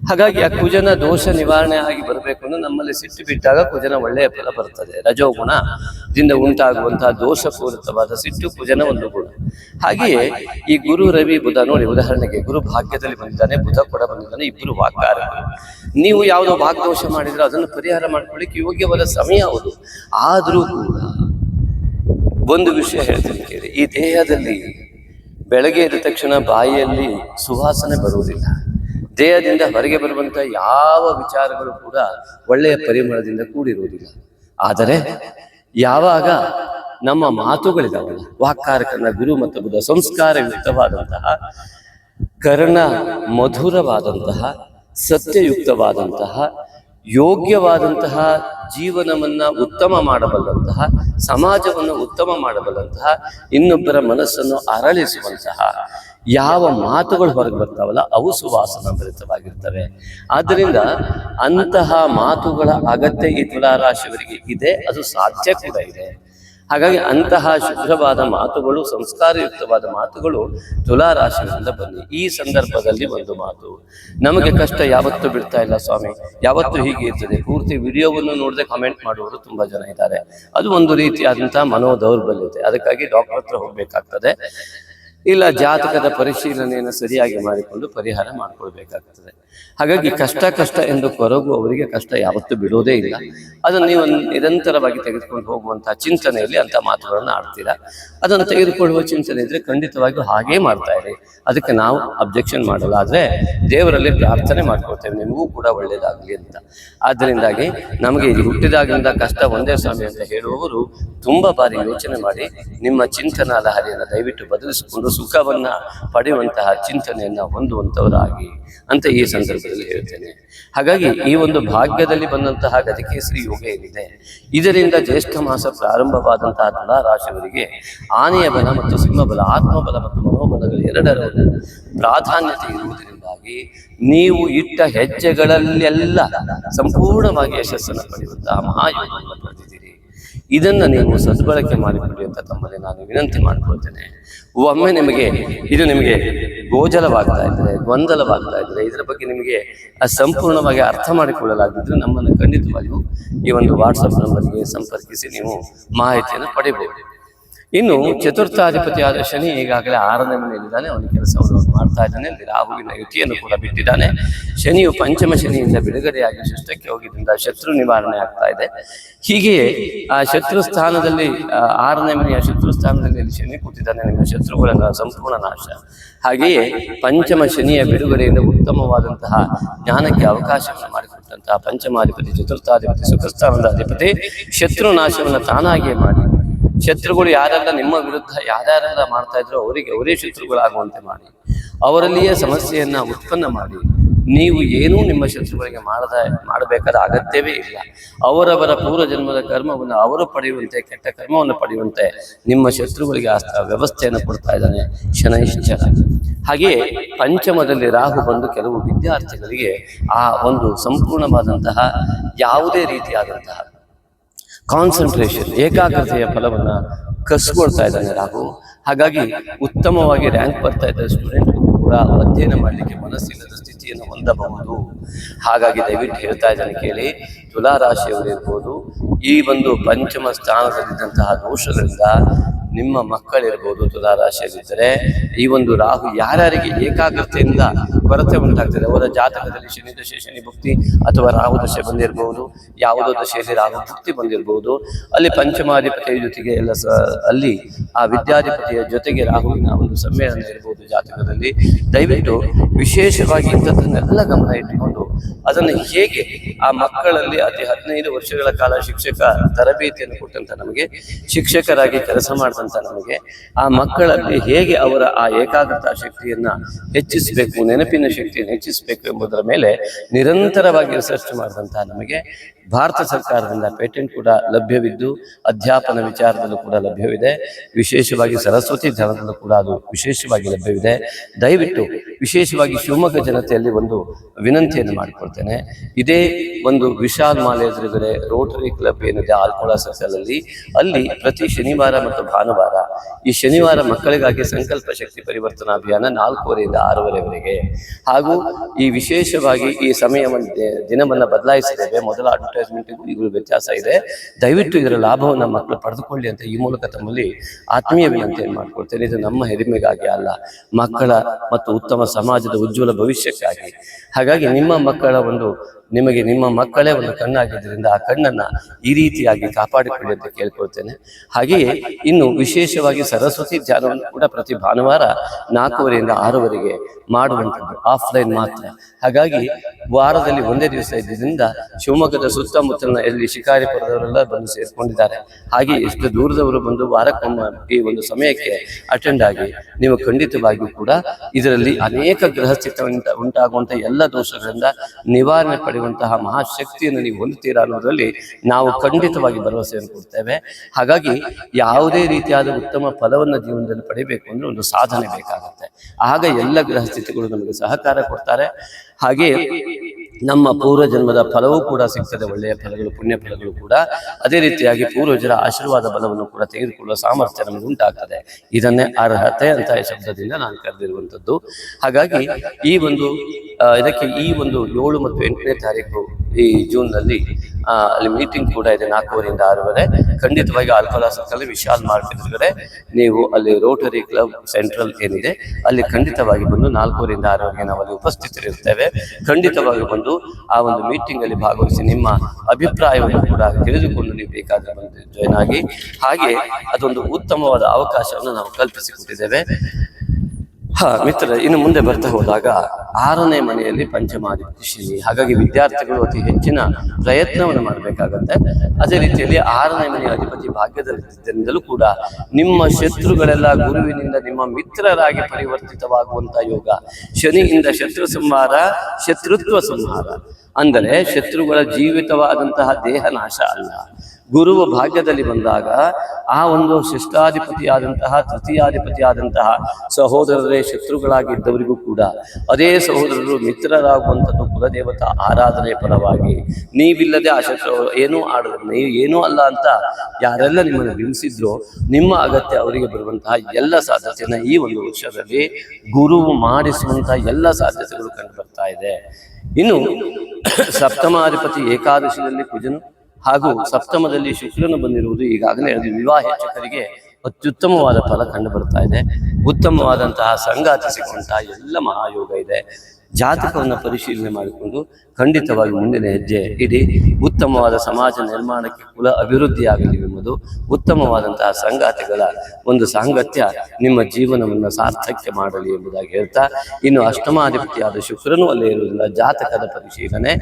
ಹಾಗಾಗಿ ಆ ಕುಜನ ದೋಷ ನಿವಾರಣೆ ಆಗಿ ಬರಬೇಕು ಅಂದ್ರೆ ನಮ್ಮಲ್ಲಿ ಸಿಟ್ಟು ಬಿಟ್ಟಾಗ ಕುಜನ ಒಳ್ಳೆಯ ಫಲ ಬರ್ತದೆ. ರಜೋಗುಣದಿಂದ ಉಂಟಾಗುವಂತಹ ದೋಷಪೂರಿತವಾದ ಸಿಟ್ಟು ಕುಜನ ಒಂದು ಗುಣ. ಹಾಗೆಯೇ ಈ ಗುರು ರವಿ ಬುಧ ನೋಡಿ ಉದಾಹರಣೆಗೆ ಗುರು ಭಾಗ್ಯದಲ್ಲಿ ಬಂದಿದ್ದಾನೆ, ಬುಧ ಕೂಡ ಬಂದಿದ್ದಾನೆ ಇಬ್ಬರು ವಾಕಾರ ನೀವು ಯಾವುದೋ ಭಾಗ್ದೋಷ ಮಾಡಿದ್ರೆ ಅದನ್ನು ಪರಿಹಾರ ಮಾಡ್ಕೊಳ್ಳಿಕ್ಕೆ ಯೋಗ್ಯವಾದ ಸಮಯ ಹೌದು ಆದರೂ ಕೂಡ ಒಂದು ವಿಷಯ ಹೇಳ್ತೀನಿ ಕೇಳಿ. ಈ ದೇಹದಲ್ಲಿ ಬೆಳಗ್ಗೆ ಎದ್ದ ತಕ್ಷಣ ಬಾಯಿಯಲ್ಲಿ ಸುವಾಸನೆ ಬರುವುದಿಲ್ಲ. ದೇಹದಿಂದ ಹೊರಗೆ ಬರುವಂತ ಯಾವ ವಿಚಾರಗಳು ಕೂಡ ಒಳ್ಳೆಯ ಪರಿಮಳದಿಂದ ಕೂಡಿರುವುದಿಲ್ಲ. ಆದರೆ ಯಾವಾಗ ನಮ್ಮ ಮಾತುಗಳಿದಾವಲ್ಲ, ವಾಕ್ಕಾರಕನ ಗುರು ಮತ್ತು ಬುಧ ಸಂಸ್ಕಾರಯುಕ್ತವಾದಂತಹ ಕರ್ಣ ಮಧುರವಾದಂತಹ, ಸತ್ಯಯುಕ್ತವಾದಂತಹ, ಯೋಗ್ಯವಾದಂತಹ ಜೀವನವನ್ನ ಉತ್ತಮ ಮಾಡಬಲ್ಲಂತಹ, ಸಮಾಜವನ್ನು ಉತ್ತಮ ಮಾಡಬಲ್ಲಂತಹ ಇನ್ನೊಬ್ಬರ ಮನಸ್ಸನ್ನು ಅರಳಿಸುವಂತಹ ಯಾವ ಮಾತುಗಳು ಹೊರಗೆ ಬರ್ತಾವಲ್ಲ, ಅವು ಸುವಾಸನ ಭರಿತವಾಗಿರ್ತವೆ. ಆದ್ದರಿಂದ ಅಂತಹ ಮಾತುಗಳ ಅಗತ್ಯ ಈ ತುಲಾರಾಶಿಯವರಿಗೆ ಇದೆ, ಅದು ಸಾಧ್ಯ ಕೂಡ ಇದೆ. ಹಾಗಾಗಿ ಅಂತಹ ಶುಭ್ರವಾದ ಮಾತುಗಳು, ಸಂಸ್ಕಾರಯುಕ್ತವಾದ ಮಾತುಗಳು ತುಲಾರಾಶಿಯಿಂದ ಬನ್ನಿ. ಈ ಸಂದರ್ಭದಲ್ಲಿ ಒಂದು ಮಾತು. ನಮಗೆ ಕಷ್ಟ ಯಾವತ್ತೂ ಬಿಡ್ತಾ ಇಲ್ಲ ಸ್ವಾಮಿ. ಯಾವತ್ತೂ ಹೀಗೆ ಇರ್ತದೆ. ಪೂರ್ತಿ ವಿಡಿಯೋವನ್ನು ನೋಡದೆ ಕಮೆಂಟ್ ಮಾಡುವವರು ತುಂಬ ಜನ ಇದ್ದಾರೆ. ಅದು ಒಂದು ರೀತಿಯಾದಂತಹ ಮನೋ ದೌರ್ಬಲ್ಯತೆ ಅದಕ್ಕಾಗಿ ಡಾಕ್ಟರ್ ಹತ್ರ ಹೋಗ್ಬೇಕಾಗ್ತದೆ. ಇಲ್ಲ ಜಾತಕದ ಪರಿಶೀಲನೆಯನ್ನು ಸರಿಯಾಗಿ ಮಾಡಿಕೊಂಡು ಪರಿಹಾರ ಮಾಡಿಕೊಳ್ಬೇಕಾಗ್ತದೆ. ಹಾಗಾಗಿ ಕಷ್ಟ ಕಷ್ಟ ಎಂದು ಕೊರಗುವವರಿಗೆ ಕಷ್ಟ ಯಾವತ್ತೂ ಬಿಡೋದೇ ಇಲ್ಲ. ಅದನ್ನು ನೀವು ನಿರಂತರವಾಗಿ ತೆಗೆದುಕೊಂಡು ಹೋಗುವಂತಹ ಚಿಂತನೆಯಲ್ಲಿ ಅಂತ ಮಾತುಗಳನ್ನು ಆಡ್ತೀರಾ? ಅದನ್ನು ತೆಗೆದುಕೊಳ್ಳುವ ಚಿಂತನೆ ಇದ್ರೆ ಖಂಡಿತವಾಗಿಯೂ ಹಾಗೇ ಮಾಡ್ತಾ ಇರಿ. ಅದಕ್ಕೆ ನಾವು ಅಬ್ಜೆಕ್ಷನ್ ಮಾಡಲ್ಲ. ಆದರೆ ದೇವರಲ್ಲಿ ಪ್ರಾರ್ಥನೆ ಮಾಡ್ಕೊಳ್ತೇವೆ. ನಿಮಗೂ ಕೂಡ ಒಳ್ಳೇದಾಗಲಿ ಅಂತ. ಆದ್ದರಿಂದಾಗಿ ನಮಗೆ ಇಲ್ಲಿ ಹುಟ್ಟಿದಾಗಿಂದ ಕಷ್ಟ ಒಂದೇ ಸ್ವಾಮಿ ಅಂತ ಹೇಳುವವರು ತುಂಬಾ ಬಾರಿ ಯೋಚನೆ ಮಾಡಿ ನಿಮ್ಮ ಚಿಂತನಾ ಲಹರಿಯನ್ನು ದಯವಿಟ್ಟು ಬದಲಿಸಿಕೊಂಡು ಸುಖವನ್ನ ಪಡೆಯುವಂತಹ ಚಿಂತನೆಯನ್ನ ಹೊಂದುವಂತವರಾಗಿ ಅಂತ ಈ ಸಂದರ್ಭ ಸಂದರ್ಭದಲ್ಲಿ ಹೇಳ್ತೇನೆ ಹಾಗಾಗಿ ಈ ಒಂದು ಭಾಗ್ಯದಲ್ಲಿ ಬಂದಂತಹ ಗಜಕೇಸರಿ ಯೋಗ ಏನಿದೆ ಇದರಿಂದ ಜ್ಯೇಷ್ಠ ಮಾಸ ಪ್ರಾರಂಭವಾದಂತಹ ತುಲಾ ರಾಶಿಯವರಿಗೆ ಆನೆಯ ಬಲ ಮತ್ತು ಸಿಂಹಬಲ, ಆತ್ಮಬಲ ಮತ್ತು ಮನೋಬಲಗಳು ಎರಡರ ಪ್ರಾಧಾನ್ಯತೆ ಇರುವುದರಿಂದಾಗಿ ನೀವು ಇಟ್ಟ ಹೆಜ್ಜೆಗಳಲ್ಲೆಲ್ಲ ಸಂಪೂರ್ಣವಾಗಿ ಯಶಸ್ಸನ್ನು ಪಡೆಯುವಂತಹ ಮಹಾಯೋಗವನ್ನು ಪಡೆದಿದ್ದೀರಿ. ಇದನ್ನ ನೀವು ಸದ್ಬಳಕೆ ಮಾಡಿಕೊಳ್ಳಿ ಅಂತ ತಮ್ಮಲ್ಲಿ ನಾನು ವಿನಂತಿ ಮಾಡಿಕೊಳ್ತೇನೆ. ಒಮ್ಮೆ ನಿಮಗೆ ಇದು ನಿಮಗೆ ಗೋಜಲವಾಗ್ತಾ ಇದ್ರೆ, ಗೊಂದಲವಾಗ್ತಾ ಇದ್ರೆ, ಇದರ ಬಗ್ಗೆ ನಿಮಗೆ ಸಂಪೂರ್ಣವಾಗಿ ಅರ್ಥ ಮಾಡಿಕೊಳ್ಳಲಾಗಿದ್ರೆ ನಮ್ಮನ್ನು ಖಂಡಿತವಾಗಿಯೂ ಈ ಒಂದು ವಾಟ್ಸಪ್ ನಂಬರ್ಗೆ ಸಂಪರ್ಕಿಸಿ ನೀವು ಮಾಹಿತಿಯನ್ನು ಪಡಿಬಹುದು. ಇನ್ನು ಚತುರ್ಥಾಧಿಪತಿಯಾದ ಶನಿ ಈಗಾಗಲೇ ಆರನೇ ಮನೆಯಲ್ಲಿದ್ದಾನೆ. ಅವನ ಕೆಲಸವನ್ನು ಮಾಡ್ತಾ ಇದ್ದಾನೆ. ರಾಹುವಿನ ಯುತಿಯನ್ನು ಕೂಡ ಬಿಟ್ಟಿದ್ದಾನೆ. ಶನಿಯು ಪಂಚಮ ಶನಿಯಿಂದ ಬಿಡುಗಡೆಯಾಗಿ ಶಿಷ್ಟಕ್ಕೆ ಹೋಗಿದ್ದರಿಂದ ಶತ್ರು ನಿವಾರಣೆ ಆಗ್ತಾ ಇದೆ. ಹೀಗೆಯೇ, ಆ ಶತ್ರು ಸ್ಥಾನದಲ್ಲಿ ಆರನೇ ಮನೆಯ ಶತ್ರು ಸ್ಥಾನದಲ್ಲಿ ಶನಿ ಕೂತಿದ್ದಾನೆ. ನಿಮ್ಮ ಶತ್ರುಗಳ ಸಂಪೂರ್ಣ ನಾಶ. ಹಾಗೆಯೇ ಪಂಚಮ ಶನಿಯ ಬಿಡುಗಡೆಯಿಂದ ಉತ್ತಮವಾದಂತಹ ಜ್ಞಾನಕ್ಕೆ ಅವಕಾಶವನ್ನು ಮಾಡಿಕೊಟ್ಟಂತಹ ಪಂಚಮಾಧಿಪತಿ, ಚತುರ್ಥಾಧಿಪತಿ ಸುಖಸ್ಥಾನದ ಅಧಿಪತಿ ಶತ್ರು ನಾಶವನ್ನು ತಾನಾಗಿಯೇ ಮಾಡಿ ಶತ್ರುಗಳು ಯಾರೆಲ್ಲ ನಿಮ್ಮ ವಿರುದ್ಧ ಯಾರ್ಯಾರೆಲ್ಲ ಮಾಡ್ತಾ ಇದ್ರು ಅವರಿಗೆ ಅವರೇ ಶತ್ರುಗಳಾಗುವಂತೆ ಮಾಡಿ. ಅವರಲ್ಲಿಯೇ ಸಮಸ್ಯೆಯನ್ನ ಉತ್ಪನ್ನ ಮಾಡಿ. ನೀವು ಏನೂ ನಿಮ್ಮ ಶತ್ರುಗಳಿಗೆ ಮಾಡದ ಮಾಡಬೇಕಾದ ಅಗತ್ಯವೇ ಇಲ್ಲ. ಅವರವರ ಪೂರ್ವ ಜನ್ಮದ ಕರ್ಮವನ್ನು ಅವರು ಪಡೆಯುವಂತೆ, ಕೆಟ್ಟ ಕರ್ಮವನ್ನು ಪಡೆಯುವಂತೆ ನಿಮ್ಮ ಶತ್ರುಗಳಿಗೆ ಆ ವ್ಯವಸ್ಥೆಯನ್ನು ಕೊಡ್ತಾ ಇದ್ದಾನೆ ಶನೈಶ್ಚರ. ಹಾಗೆಯೇ ಪಂಚಮದಲ್ಲಿ ರಾಹು ಬಂದು ಕೆಲವು ವಿದ್ಯಾರ್ಥಿಗಳಿಗೆ ಆ ಒಂದು ಸಂಪೂರ್ಣವಾದಂತಹ ಯಾವುದೇ ರೀತಿಯಾದಂತಹ ಕಾನ್ಸಂಟ್ರೇಷನ್ ಏಕಾಗ್ರತೆಯ ಫಲವನ್ನು ಕಸ್ಕೊಳ್ತಾ ಇದ್ದಾನೆ ರಾಹು ಹಾಗಾಗಿ ಉತ್ತಮವಾಗಿ ರ್ಯಾಂಕ್ ಬರ್ತಾ ಇದ್ದ ಸ್ಟೂಡೆಂಟ್ ಕೂಡ ಅಧ್ಯಯನ ಮಾಡಲಿಕ್ಕೆ ಮನಸ್ಸಿಲ್ಲದ ಸ್ಥಿತಿಯನ್ನು ಹೊಂದಬಹುದು. ಹಾಗಾಗಿ ದಯವಿಟ್ಟು ಹೇಳ್ತಾ ಇದ್ದಾನೆ ಕೇಳಿ ತುಲಾರಾಶಿಯವರಿರ್ಬೋದು ಈ ಒಂದು ಪಂಚಮ ಸ್ಥಾನದಲ್ಲಿದ್ದಂತಹ ದೋಷಗಳಿಂದ ನಿಮ್ಮ ಮಕ್ಕಳಿರ್ಬೋದು ತುಲಾ ರಾಶಿಯಲ್ಲಿದ್ದರೆ, ಈ ಒಂದು ರಾಹು ಯಾರ್ಯಾರಿಗೆ ಏಕಾಗ್ರತೆಯಿಂದ ಕೊರತೆ ಉಂಟಾಗ್ತದೆ. ಅವರ ಜಾತಕದಲ್ಲಿ ಶನಿ ದಶೆ ಶನಿ ಭಕ್ತಿ ಅಥವಾ ರಾಹು ದಶೆ ಬಂದಿರಬಹುದು ಯಾವುದೋ ದಶೆಯಲ್ಲಿ ರಾಹು ಭಕ್ತಿ ಬಂದಿರಬಹುದು ಅಲ್ಲಿ ಪಂಚಮಾಧಿಪತಿಯ ಜೊತೆಗೆ ಎಲ್ಲ ಸ, ಅಲ್ಲಿ ಆ ವಿದ್ಯಾಧಿಪತಿಯ ಜೊತೆಗೆ ರಾಹುವಿನ ಒಂದು ಸಮ್ಮೇಳನ ಇರಬಹುದು ಜಾತಕದಲ್ಲಿ. ದಯವಿಟ್ಟು ವಿಶೇಷವಾಗಿ ಇಂಥದ್ದನ್ನೆಲ್ಲ ಗಮನ ಇಟ್ಟುಕೊಂಡು ಅದನ್ನು ಹೇಗೆ ಆ ಮಕ್ಕಳಲ್ಲಿ ಅತಿ ಹದಿನೈದು ವರ್ಷಗಳ ಕಾಲ ಶಿಕ್ಷಕ ತರಬೇತಿಯನ್ನು ಕೊಟ್ಟಂತ ನಮಗೆ, ಶಿಕ್ಷಕರಾಗಿ ಕೆಲಸ ಮಾಡಿದಂತ ನಮಗೆ, ಆ ಮಕ್ಕಳಲ್ಲಿ ಹೇಗೆ ಅವರ ಆ ಏಕಾಗ್ರತಾ ಶಕ್ತಿಯನ್ನ ಹೆಚ್ಚಿಸಬೇಕು, ನೆನಪಿನ ಶಕ್ತಿಯನ್ನು ಹೆಚ್ಚಿಸಬೇಕು ಎಂಬುದರ ಮೇಲೆ ನಿರಂತರವಾಗಿ ರಿಸರ್ಚ್ ಮಾಡಿದಂತಹ ನಮಗೆ ಭಾರತ ಸರ್ಕಾರದಿಂದ ಪೇಟೆಂಟ್ ಕೂಡ ಲಭ್ಯವಿದ್ದು, ಅಧ್ಯಾಪನ ವಿಚಾರದಲ್ಲೂ ಕೂಡ ಲಭ್ಯವಿದೆ. ವಿಶೇಷವಾಗಿ ಸರಸ್ವತಿ ಧನದಲ್ಲೂ ಕೂಡ ಅದು ವಿಶೇಷವಾಗಿ ಲಭ್ಯವಿದೆ. ದಯವಿಟ್ಟು ವಿಶೇಷವಾಗಿ ಶಿವಮೊಗ್ಗ ಜನತೆಯಲ್ಲಿ ಒಂದು ವಿನಂತಿಯನ್ನು ಮಾಡಿಕೊಳ್ತೇನೆ. ಇದೇ ಒಂದು ವಿಶಾಲ್ ಮಾಲೆ ಎದುರುಗಡೆ ರೋಟರಿ ಕ್ಲಬ್ ಏನಿದೆ, ಆಲ್ಕೋಳ ಸರ್ಕಲಲ್ಲಿ, ಅಲ್ಲಿ ಪ್ರತಿ ಶನಿವಾರ ಮತ್ತು ಭಾನುವಾರ ಈ ಶನಿವಾರ ಮಕ್ಕಳಿಗಾಗಿ ಸಂಕಲ್ಪ ಶಕ್ತಿ ಪರಿವರ್ತನಾ ಅಭಿಯಾನ ನಾಲ್ಕೂವರೆಯಿಂದ ಆರೂವರೆವರೆಗೆ. ಹಾಗೂ ಈ ವಿಶೇಷವಾಗಿ ಈ ಸಮಯವನ್ನು ದಿನವನ್ನು ಬದಲಾಯಿಸಿದ್ದೇವೆ. ಮೊದಲ ಅಡ್ವರ್ಟೈಸ್ಮೆಂಟ್ಗೂ ಈಗಲೂ ವ್ಯತ್ಯಾಸ ಇದೆ. ದಯವಿಟ್ಟು ಇದರ ಲಾಭವನ್ನು ಮಕ್ಕಳು ಪಡೆದುಕೊಳ್ಳಿ ಅಂತ ಈ ಮೂಲಕ ತಮ್ಮಲ್ಲಿ ಆತ್ಮೀಯ ವಿನಂತಿಯನ್ನು ಮಾಡಿಕೊಡ್ತೇನೆ ಇದು ನಮ್ಮ ಹೆರಿಮೆಗಾಗಿ ಅಲ್ಲ, ಮಕ್ಕಳ ಮತ್ತು ಉತ್ತಮ ಸಮಾಜದ ಉಜ್ವಲ ಭವಿಷ್ಯಕ್ಕಾಗಿ. ಹಾಗಾಗಿ ನಿಮ್ಮ ಮಕ್ಕಳ ಒಂದು ನಿಮಗೆ ನಿಮ್ಮ ಮಕ್ಕಳೇ ಒಂದು ಕಣ್ಣಾಗಿದ್ದರಿಂದ ಆ ಕಣ್ಣನ್ನು ಈ ರೀತಿಯಾಗಿ ಕಾಪಾಡಿಕೊಳ್ಳಿ ಅಂತ ಕೇಳ್ಕೊಳ್ತೇನೆ. ಹಾಗೆಯೇ ಇನ್ನು ವಿಶೇಷವಾಗಿ ಸರಸ್ವತಿ ಧ್ಯಾನವನ್ನು ಕೂಡ ಪ್ರತಿ ಭಾನುವಾರ ನಾಲ್ಕೂವರೆಯಿಂದ ಆರೂವರೆಗೆ ಮಾಡುವಂಥದ್ದು, ಆಫ್ಲೈನ್ ಮಾತ್ರ. ಹಾಗಾಗಿ ವಾರದಲ್ಲಿ ಒಂದೇ ದಿವಸ ಇದ್ದರಿಂದ ಶಿವಮೊಗ್ಗದ ಸುತ್ತಮುತ್ತಲಿನ ಎಲ್ಲಿ ಶಿಕಾರಿಪುರದವರೆಲ್ಲ ಬಂದು ಸೇರಿಕೊಂಡಿದ್ದಾರೆ. ಹಾಗೆ ಎಷ್ಟು ದೂರದವರು ಬಂದು ವಾರಕ್ಕೊಮ್ಮೆ ಈ ಒಂದು ಸಮಯಕ್ಕೆ ಅಟೆಂಡ್ ಆಗಿ ನೀವು ಖಂಡಿತವಾಗಿಯೂ ಕೂಡ ಇದರಲ್ಲಿ ಅನೇಕ ಗೃಹ ಉಂಟ, ಉಂಟಾಗುವಂಥ ಎಲ್ಲ ದೋಷಗಳಿಂದ ನಿವಾರಣೆ ಪಡೆಯುವಂತಹ ಮಹಾಶಕ್ತಿಯನ್ನು ನೀವು ಹೊಂದುತ್ತೀರಾ ಅನ್ನೋದರಲ್ಲಿ ನಾವು ಖಂಡಿತವಾಗಿ ಭರವಸೆಯನ್ನು ಕೊಡ್ತೇವೆ. ಹಾಗಾಗಿ ಯಾವುದೇ ರೀತಿಯಾದ ಉತ್ತಮ ಫಲವನ್ನು ಜೀವನದಲ್ಲಿ ಪಡಿಬೇಕು ಅನ್ನೋ ಒಂದು ಸಾಧನೆ ಬೇಕಾಗುತ್ತೆ. ಆಗ ಎಲ್ಲ ಗ್ರಹಸ್ಥಿತಿಗಳು ನಮಗೆ ಸಹಕಾರ ಕೊಡ್ತಾರೆ. ಹಾಗೆ ನಮ್ಮ ಪೂರ್ವ ಜನ್ಮದ ಫಲವೂ ಕೂಡ ಸಿಗ್ತದೆ, ಒಳ್ಳೆಯ ಫಲಗಳು, ಪುಣ್ಯ ಫಲಗಳು ಕೂಡ. ಅದೇ ರೀತಿಯಾಗಿ ಪೂರ್ವಜರ ಆಶೀರ್ವಾದ ಬಲವನ್ನು ಕೂಡ ತೆಗೆದುಕೊಳ್ಳುವ ಸಾಮರ್ಥ್ಯ ನಮಗೆ ಉಂಟಾಗ್ತದೆ. ಇದನ್ನೇ ಅರ್ಹತೆ ಅಂತ ಶಬ್ದದಿಂದ ನಾನು ಕರೆದಿರುವಂಥದ್ದು. ಹಾಗಾಗಿ ಈ ಒಂದು ಇದಕ್ಕೆ ಈ ಒಂದು ಏಳು ಮತ್ತು ಎಂಟನೇ ತಾರೀಕು ಈ ಜೂನ್ನಲ್ಲಿ ಅಲ್ಲಿ ಮೀಟಿಂಗ್ ಕೂಡ ಇದೆ ನಾಲ್ಕೂವರೆಯಿಂದ ಆರೂವರೆ. ಖಂಡಿತವಾಗಿ ಆಲ್ಕೋಲಾ ಸರ್ಕಲ್ ವಿಶಾಲ್ ಮಾರ್ಕೆಟ್ ಎದುರುಗಡೆ ನೀವು ಅಲ್ಲಿ ರೋಟರಿ ಕ್ಲಬ್ ಸೆಂಟ್ರಲ್ ಏನಿದೆ, ಅಲ್ಲಿ ಖಂಡಿತವಾಗಿ ಬಂದು ನಾಲ್ಕೂವರೆಯಿಂದ ಆರೂವರೆಗೆ ನಾವು ಅಲ್ಲಿ ಉಪಸ್ಥಿತರಿರ್ತೇವೆ ಖಂಡಿತವಾಗಿ ಬಂದು ಆ ಒಂದು ಮೀಟಿಂಗ್ ಅಲ್ಲಿ ಭಾಗವಹಿಸಿ ನಿಮ್ಮ ಅಭಿಪ್ರಾಯವನ್ನು ಕೂಡ ತಿಳಿದುಕೊಂಡು ನೀವು ಬೇಕಾದ್ರೆ ಬಂದು ಜಾಯ್ನ್ ಆಗಿ, ಹಾಗೆ ಅದೊಂದು ಉತ್ತಮವಾದ ಅವಕಾಶವನ್ನು ನಾವು ಕಲ್ಪಿಸಿಕೊಟ್ಟಿದ್ದೇವೆ. ಮಿತ್ರ ಇನ್ನು ಮುಂದೆ ಬರ್ತಾ ಹೋದಾಗ ಆರನೇ ಮನೆಯಲ್ಲಿ ಪಂಚಮಾಧಿಪತಿ ಶನಿ ಹಾಗಾಗಿ ವಿದ್ಯಾರ್ಥಿಗಳು ಅತಿ ಹೆಚ್ಚಿನ ಪ್ರಯತ್ನವನ್ನು ಮಾಡಬೇಕಾಗತ್ತೆ. ಅದೇ ರೀತಿಯಲ್ಲಿ ಆರನೇ ಮನೆಯ ಅಧಿಪತಿ ಭಾಗ್ಯದಲ್ಲಿದ್ದರಿಂದಲೂ ಕೂಡ ನಿಮ್ಮ ಶತ್ರುಗಳೆಲ್ಲ ಗುರುವಿನಿಂದ ನಿಮ್ಮ ಮಿತ್ರರಾಗಿ ಪರಿವರ್ತಿತವಾಗುವಂತ ಯೋಗ. ಶನಿಯಿಂದ ಶತ್ರು ಸಂಹಾರ, ಶತ್ರುತ್ವ ಸಂಹಾರ. ಅಂದರೆ ಶತ್ರುಗಳ ಜೀವಿತವಾದಂತಹ ದೇಹ ನಾಶ ಅಲ್ಲ. ಗುರುವ ಭಾಗ್ಯದಲ್ಲಿ ಬಂದಾಗ ಆ ಒಂದು ಶಿಷ್ಟಾಧಿಪತಿಯಾದಂತಹ, ತೃತೀಯಾಧಿಪತಿಯಾದಂತಹ ಸಹೋದರರೇ ಶತ್ರುಗಳಾಗಿದ್ದವರಿಗೂ ಕೂಡ ಅದೇ ಸಹೋದರರು ಮಿತ್ರರಾಗುವಂಥದ್ದು ಕುಲದೇವತಾ ಆರಾಧನೆ ಪರವಾಗಿ ನೀವಿಲ್ಲದೆ ಆ ಶತ್ರು ಏನೂ ಆಡೋದು ನೀವು ಏನೂ ಅಲ್ಲ ಅಂತ ಯಾರೆಲ್ಲ ನಿಮ್ಮನ್ನು ಬಿಂಬಿಸಿದ್ರು ನಿಮ್ಮ ಅಗತ್ಯ ಅವರಿಗೆ ಬರುವಂತಹ ಎಲ್ಲ ಸಾಧ್ಯತೆಯನ್ನು ಈ ಒಂದು ವರ್ಷದಲ್ಲಿ ಗುರುವು ಮಾಡಿಸುವಂತಹ ಎಲ್ಲ ಸಾಧ್ಯತೆಗಳು ಕಂಡು ಬರ್ತಾ ಇದೆ. ಇನ್ನು ಸಪ್ತಮಾಧಿಪತಿ ಏಕಾದಶಿಯಲ್ಲಿ ಕುಜನು ಹಾಗೂ ಸಪ್ತಮದಲ್ಲಿ ಶುಕ್ರನು ಬಂದಿರುವುದು ಈಗಾಗಲೇ ಅದು ವಿವಾಹೇಚ್ಛಕರಿಗೆ ಅತ್ಯುತ್ತಮವಾದ ಫಲ ಕಂಡು ಬರ್ತಾ ಇದೆ. ಉತ್ತಮವಾದಂತಹ ಸಂಗಾತಿ ಸಿಗುವಂತಹ ಎಲ್ಲ ಮಹಾಯೋಗ ಇದೆ. ಜಾತಕವನ್ನು ಪರಿಶೀಲನೆ ಮಾಡಿಕೊಂಡು ಖಂಡಿತವಾಗಿ ಮುಂದಿನ ಹೆಜ್ಜೆ ಇಡಿ. ಉತ್ತಮವಾದ ಸಮಾಜ ನಿರ್ಮಾಣಕ್ಕೆ ಕುಲ ಅಭಿವೃದ್ಧಿಯಾಗಲಿ ಎಂಬುದು ಉತ್ತಮವಾದಂತಹ ಸಂಗಾತಿಗಳ ಒಂದು ಸಾಂಗತ್ಯ ನಿಮ್ಮ ಜೀವನವನ್ನು ಸಾರ್ಥಕ್ಯ ಮಾಡಲಿ ಎಂಬುದಾಗಿ ಹೇಳ್ತಾ, ಇನ್ನು ಅಷ್ಟಮಾಧಿಪತಿಯಾದ ಶುಕ್ರನು ಅಲ್ಲೇ ಇರುವುದಿಲ್ಲ ಜಾತಕದ ಪರಿಶೀಲನೆ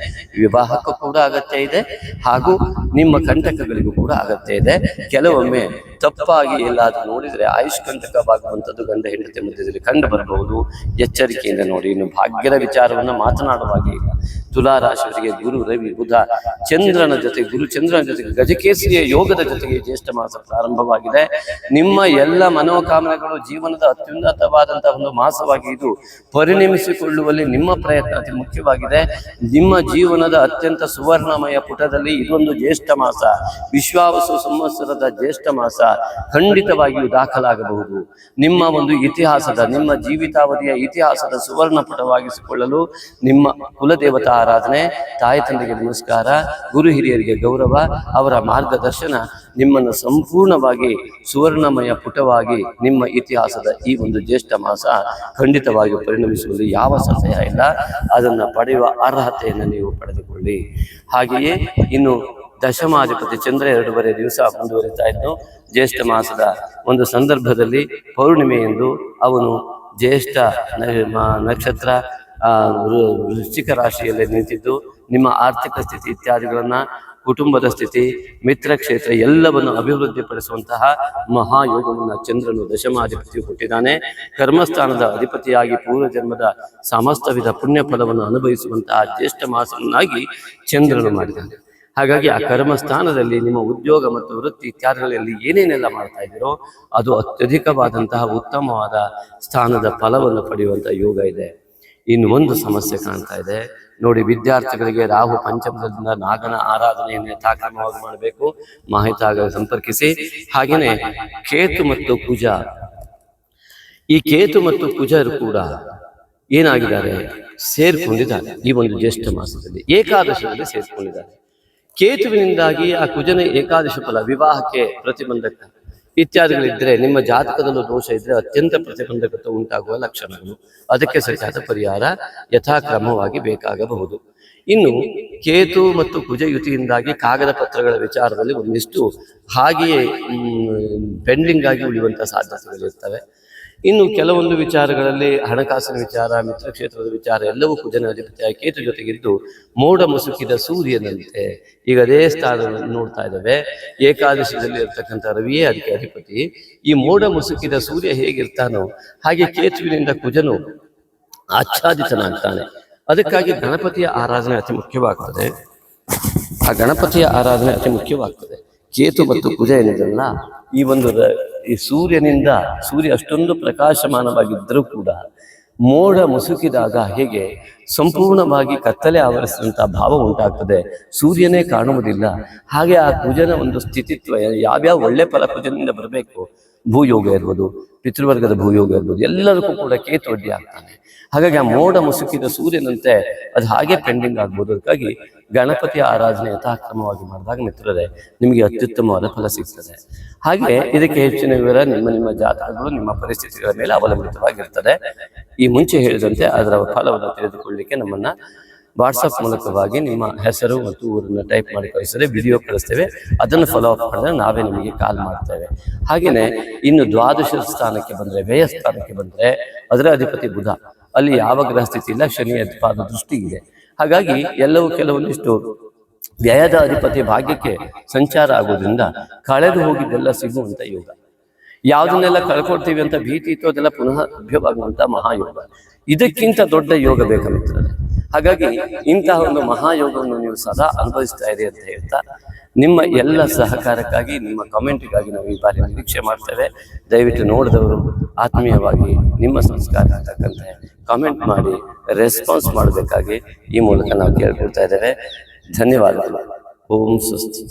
ವಿವಾಹಕ್ಕೂ ಕೂಡ ಅಗತ್ಯ ಇದೆ ಹಾಗೂ ನಿಮ್ಮ ಕಂಟಕಗಳಿಗೂ ಕೂಡ ಅಗತ್ಯ ಇದೆ. ಕೆಲವೊಮ್ಮೆ ತಪ್ಪಾಗಿ ಎಲ್ಲಾದರೂ ನೋಡಿದರೆ ಆಯುಷ್ಕಂಟಕವಾಗುವಂಥದ್ದು ಗಂಡ ಹೆಂಡತಿ ಮಧ್ಯದಲ್ಲಿ ಕಂಡು ಬರಬಹುದು ಎಚ್ಚರಿಕೆಯಿಂದ ನೋಡಿ, ಇನ್ನು ಭಾಗ್ಯದ ವಿಚಾರವನ್ನು ಮಾತನಾಡುವಾಗೆ ಇಲ್ಲ ತುಲಾ ರಾಶಿಯವರಿಗೆ ಗುರು, ರವಿ, ಬುಧ, ಚಂದ್ರನ ಜೊತೆ, ಗುರು ಚಂದ್ರನ ಜೊತೆಗೆ ಗಜಕೇಸರಿಯ ಯೋಗದ ಜೊತೆಗೆ ಜ್ಯೇಷ್ಠ ಮಾಸ ಪ್ರಾರಂಭವಾಗಿದೆ. ನಿಮ್ಮ ಎಲ್ಲ ಮನೋಕಾಮನೆಗಳು ಜೀವನದ ಅತ್ಯುನ್ನತವಾದಂತಹ ಒಂದು ಮಾಸವಾಗಿ ಇದು ಪರಿಣಮಿಸಿಕೊಳ್ಳುವಲ್ಲಿ ನಿಮ್ಮ ಪ್ರಯತ್ನ ಅತಿ ಮುಖ್ಯವಾಗಿದೆ. ನಿಮ್ಮ ಜೀವನದ ಅತ್ಯಂತ ಸುವರ್ಣಮಯ ಪುಟದಲ್ಲಿ ಇದೊಂದು ಜ್ಯೇಷ್ಠ ಮಾಸ. ವಿಶ್ವಾವಸು ಸಂವತ್ಸರದ ಜ್ಯೇಷ್ಠ ಮಾಸ ಖಂಡಿತವಾಗಿಯೂ ದಾಖಲಾಗಬಹುದು. ನಿಮ್ಮ ಒಂದು ಇತಿಹಾಸದ, ನಿಮ್ಮ ಜೀವಿತಾವಧಿಯ ಇತಿಹಾಸದ ಸುವರ್ಣ ಪುಟವಾಗಿಸಿಕೊಳ್ಳಲು ನಿಮ್ಮ ಕುಲದೇವತಾ ಆರಾಧನೆ, ತಾಯಿ ತಂದೆಗೆ ನಮಸ್ಕಾರ, ಗುರು ಹಿರಿಯರಿಗೆ ಗೌರವ, ಅವರ ಮಾರ್ಗದರ್ಶನ, ನಿಮ್ಮನ್ನು ಸಂಪೂರ್ಣವಾಗಿ ಸುವರ್ಣಮಯ ಪುಟವಾಗಿ ನಿಮ್ಮ ಇತಿಹಾಸದ ಈ ಒಂದು ಜ್ಯೇಷ್ಠ ಮಾಸ ಖಂಡಿತವಾಗಿ ಪರಿಣಮಿಸುವುದು ಯಾವ ಸಂಶಯ ಇಲ್ಲ. ಅದನ್ನು ಪಡೆಯುವ ಅರ್ಹತೆಯನ್ನು ನೀವು ಪಡೆದುಕೊಳ್ಳಿ. ಹಾಗೆಯೇ ಇನ್ನು ದಶಮಾಧಿಪತಿ ಚಂದ್ರ ಎರಡೂವರೆ ದಿವಸ ಮುಂದುವರಿತಾ ಇದ್ದು ಜ್ಯೇಷ್ಠ ಮಾಸದ ಒಂದು ಸಂದರ್ಭದಲ್ಲಿ ಪೌರ್ಣಿಮೆ ಎಂದು ಅವನು ಜ್ಯೇಷ್ಠ ನಕ್ಷತ್ರ ವೃಶ್ಚಿಕ ರಾಶಿಯಲ್ಲಿ ನಿಂತಿದ್ದು, ನಿಮ್ಮ ಆರ್ಥಿಕ ಸ್ಥಿತಿ ಇತ್ಯಾದಿಗಳನ್ನು, ಕುಟುಂಬದ ಸ್ಥಿತಿ, ಮಿತ್ರ ಕ್ಷೇತ್ರ ಎಲ್ಲವನ್ನು ಅಭಿವೃದ್ಧಿಪಡಿಸುವಂತಹ ಮಹಾಯೋಗವನ್ನು ಚಂದ್ರನು ದಶಮಾಧಿಪತಿ ಹುಟ್ಟಿದ್ದಾನೆ ಕರ್ಮಸ್ಥಾನದ ಅಧಿಪತಿಯಾಗಿ ಪೂರ್ವ ಜನ್ಮದ ಸಮಸ್ತ ವಿಧ ಪುಣ್ಯ ಫಲವನ್ನು ಅನುಭವಿಸುವಂತಹ ಜ್ಯೇಷ್ಠ ಮಾಸವನ್ನಾಗಿ ಚಂದ್ರನು ಮಾಡಿದ್ದಾನೆ. ಹಾಗಾಗಿ ಆ ಕರ್ಮಸ್ಥಾನದಲ್ಲಿ ನಿಮ್ಮ ಉದ್ಯೋಗ ಮತ್ತು ವೃತ್ತಿ ಇತ್ಯಾದಿಗಳಲ್ಲಿ ಏನೇನೆಲ್ಲ ಮಾಡ್ತಾ ಇದ್ದೀರೋ, ಅದು ಅತ್ಯಧಿಕವಾದಂತಹ ಉತ್ತಮವಾದ ಸ್ಥಾನದ ಫಲವನ್ನು ಪಡೆಯುವಂತಹ ಯೋಗ ಇದೆ. ಇನ್ನು ಒಂದು ಸಮಸ್ಯೆ ಕಾಣ್ತಾ ಇದೆ. ನೋಡಿ, ವಿದ್ಯಾರ್ಥಿಗಳಿಗೆ ರಾಹು ಪಂಚಮದಿಂದ ನಾಗನ ಆರಾಧನೆಯನ್ನು ಯಥಾಕ್ರಮವಾಗಿ ಮಾಡಬೇಕು. ಮಾಹಿತಿ ಸಂಪರ್ಕಿಸಿ. ಹಾಗೇನೇ ಕೇತು ಮತ್ತು ಕುಜ ಈ ಕೇತು ಮತ್ತು ಕುಜರು ಕೂಡ ಏನಾಗಿದ್ದಾರೆ? ಸೇರ್ಕೊಂಡಿದ್ದಾರೆ. ಈ ಒಂದು ಜ್ಯೇಷ್ಠ ಮಾಸದಲ್ಲಿ ಏಕಾದಶದಲ್ಲಿ ಸೇರ್ಕೊಂಡಿದ್ದಾರೆ. ಕೇತುವಿನಿಂದಾಗಿ ಆ ಕುಜನ ಏಕಾದಶ ಫಲ ವಿವಾಹಕ್ಕೆ ಪ್ರತಿಬಂಧಕ. ಇತ್ಯಾದಿಗಳಿದ್ರೆ ನಿಮ್ಮ ಜಾತಕದಲ್ಲೂ ದೋಷ ಇದ್ರೆ ಅತ್ಯಂತ ಪ್ರತಿಬಂಧಕತೆ ಉಂಟಾಗುವ ಲಕ್ಷಣಗಳು. ಅದಕ್ಕೆ ಸರಿಯಾದ ಪರಿಹಾರ ಯಥಾಕ್ರಮವಾಗಿ ಬೇಕಾಗಬಹುದು. ಇನ್ನು ಕೇತು ಮತ್ತು ಕುಜಯುತಿಯಿಂದಾಗಿ ಕಾಗದ ಪತ್ರಗಳ ವಿಚಾರದಲ್ಲಿ ಒಂದಿಷ್ಟು ಹಾಗೆಯೇ ಪೆಂಡಿಂಗ್ ಆಗಿ ಉಳಿಯುವಂತಹ ಸಾಧ್ಯತೆಗಳಿರ್ತವೆ. ಇನ್ನು ಕೆಲವೊಂದು ವಿಚಾರಗಳಲ್ಲಿ ಹಣಕಾಸಿನ ವಿಚಾರ, ಮಿತ್ರ ಕ್ಷೇತ್ರದ ವಿಚಾರ, ಎಲ್ಲವೂ ಕುಜನ ಅಧಿಪತಿಯ ಕೇತು ಜೊತೆಗಿದ್ದು ಮೋಡ ಮುಸುಕಿದ ಸೂರ್ಯನಂತೆ ಈಗ ಅದೇ ಸ್ಥಾನವನ್ನು ನೋಡ್ತಾ ಇದ್ದಾವೆ. ಏಕಾದಶಿಯಲ್ಲಿ ಇರ್ತಕ್ಕಂಥ ರವಿಯೇ ಅದಕ್ಕೆ ಅಧಿಪತಿ. ಈ ಮೋಡ ಮುಸುಕಿದ ಸೂರ್ಯ ಹೇಗಿರ್ತಾನೋ ಹಾಗೆ ಕೇತುವಿನಿಂದ ಕುಜನು ಆಚ್ಛಾದಿತನಾಗ್ತಾನೆ. ಅದಕ್ಕಾಗಿ ಗಣಪತಿಯ ಆರಾಧನೆ ಅತಿ ಮುಖ್ಯವಾಗ್ತದೆ. ಆ ಗಣಪತಿಯ ಆರಾಧನೆ ಅತಿ ಮುಖ್ಯವಾಗ್ತದೆ. ಕೇತು ಮತ್ತು ಕುಜ ಏನಿದೆಲ್ಲ ಈ ಒಂದು ಈ ಸೂರ್ಯನಿಂದ ಸೂರ್ಯ ಅಷ್ಟೊಂದು ಪ್ರಕಾಶಮಾನವಾಗಿದ್ದರೂ ಕೂಡ ಮೋಡ ಮುಸುಕಿದಾಗ ಹೇಗೆ ಸಂಪೂರ್ಣವಾಗಿ ಕತ್ತಲೆ ಆವರಿಸಿದಂಥ ಭಾವ ಉಂಟಾಗ್ತದೆ. ಸೂರ್ಯನೇ ಕಾಣುವುದಿಲ್ಲ. ಹಾಗೆ ಆ ಕುಜನ ಒಂದು ಸ್ಥಿತಿತ್ವ, ಯಾವ್ಯಾವ ಒಳ್ಳೆ ಫಲ ಕುಜನಿಂದ ಬರಬೇಕು? ಭೂಯೋಗ ಇರ್ಬೋದು, ಪಿತೃವರ್ಗದ ಭೂಯೋಗ ಇರ್ಬೋದು, ಎಲ್ಲದಕ್ಕೂ ಕೂಡ ಕೇತು ಅಡ್ಡಿ ಆಗ್ತಾನೆ ಹಾಗಾಗಿ ಆ ಮೋಡ ಮುಸುಕಿದ ಸೂರ್ಯನಂತೆ ಅದು ಹಾಗೆ ಪೆಂಡಿಂಗ್ ಆಗ್ಬೋದು. ಅದಕ್ಕಾಗಿ ಗಣಪತಿ ಆರಾಧನೆ ಯಥಾಕ್ರಮವಾಗಿ ಮಾಡಿದಾಗ ಮಿತ್ರರೇ, ನಿಮಗೆ ಅತ್ಯುತ್ತಮವಾದ ಫಲ ಸಿಗ್ತದೆ. ಹಾಗೆ ಇದಕ್ಕೆ ಹೆಚ್ಚಿನ ವಿವರ ನಿಮ್ಮ ನಿಮ್ಮ ಜಾತಕಗಳು ನಿಮ್ಮ ಪರಿಸ್ಥಿತಿಗಳ ಮೇಲೆ ಅವಲಂಬಿತವಾಗಿರ್ತದೆ. ಈ ಮುಂಚೆ ಹೇಳಿದಂತೆ ಅದರ ಫಲವನ್ನು ತಿಳಿದುಕೊಳ್ಳಲಿಕ್ಕೆ ನಮ್ಮನ್ನ ವಾಟ್ಸಪ್ ಮೂಲಕವಾಗಿ ನಿಮ್ಮ ಹೆಸರು ಮತ್ತು ಊರನ್ನು ಟೈಪ್ ಮಾಡಿ ಕಳಿಸಿದ್ರೆ ವಿಡಿಯೋ ಕಳಿಸ್ತೇವೆ. ಅದನ್ನು ಫಾಲೋ ಅಪ್ ಮಾಡಿದ್ರೆ ನಾವೇ ನಿಮಗೆ ಕಾಲ್ ಮಾಡ್ತೇವೆ. ಹಾಗೆಯೇ ಇನ್ನು ದ್ವಾದಶ ಸ್ಥಾನಕ್ಕೆ ಬಂದರೆ ವ್ಯಯ ಸ್ಥಾನಕ್ಕೆ ಬಂದರೆ ಅದರ ಅಧಿಪತಿ ಬುಧ. ಅಲ್ಲಿ ಯಾವ ಗ್ರಹ ಸ್ಥಿತಿ ಇಲ್ಲ ಶನಿ ಪಾದ ದೃಷ್ಟಿ ಇದೆ. ಹಾಗಾಗಿ ಎಲ್ಲವೂ ಕೆಲವೊಂದಿಷ್ಟು ವ್ಯಯದ ಅಧಿಪತಿ ಭಾಗ್ಯಕ್ಕೆ ಸಂಚಾರ ಆಗೋದ್ರಿಂದ ಕಳೆದು ಹೋಗಿದ್ದೆಲ್ಲ ಸಿಗುವಂತ ಯೋಗ. ಯಾವುದನ್ನೆಲ್ಲ ಕಳ್ಕೊಡ್ತೀವಿ ಅಂತ ಭೀತಿ ಇತ್ತು ಅದೆಲ್ಲ ಪುನಃ ಲಭ್ಯವಾಗುವಂಥ ಮಹಾಯೋಗ. ಇದಕ್ಕಿಂತ ದೊಡ್ಡ ಯೋಗ ಬೇಕಾಗುತ್ತದೆ. ಮಿತ್ರರೇ ಹಾಗಾಗಿ ಇಂತಹ ಒಂದು ಮಹಾಯೋಗವನ್ನು ನೀವು ಸದಾ ಅನುಭವಿಸ್ತಾ ಇದೆ ಅಂತ ಹೇಳ್ತಾ ನಿಮ್ಮ ಎಲ್ಲ ಸಹಕಾರಕ್ಕಾಗಿ ನಿಮ್ಮ ಕಮೆಂಟ್ಗಾಗಿ ನಾವು ಈ ಬಾರಿ ನಿರೀಕ್ಷೆ ಮಾಡ್ತೇವೆ. ದಯವಿಟ್ಟು ನೋಡಿದವರು ಆತ್ಮೀಯವಾಗಿ ನಿಮ್ಮ ಸಂಸ್ಕಾರ ಅಂತಕ್ಕಂತೆ ಕಾಮೆಂಟ್ ಮಾಡಿ ರೆಸ್ಪಾನ್ಸ್ ಮಾಡಬೇಕಾಗಿ ಈ ಮೂಲಕ ನಾವು ಕೇಳ್ಕೊಳ್ತಾ ಇದ್ದೇವೆ. ಧನ್ಯವಾದಗಳು. ಓಂ ಸ್ವಸ್ತಿ.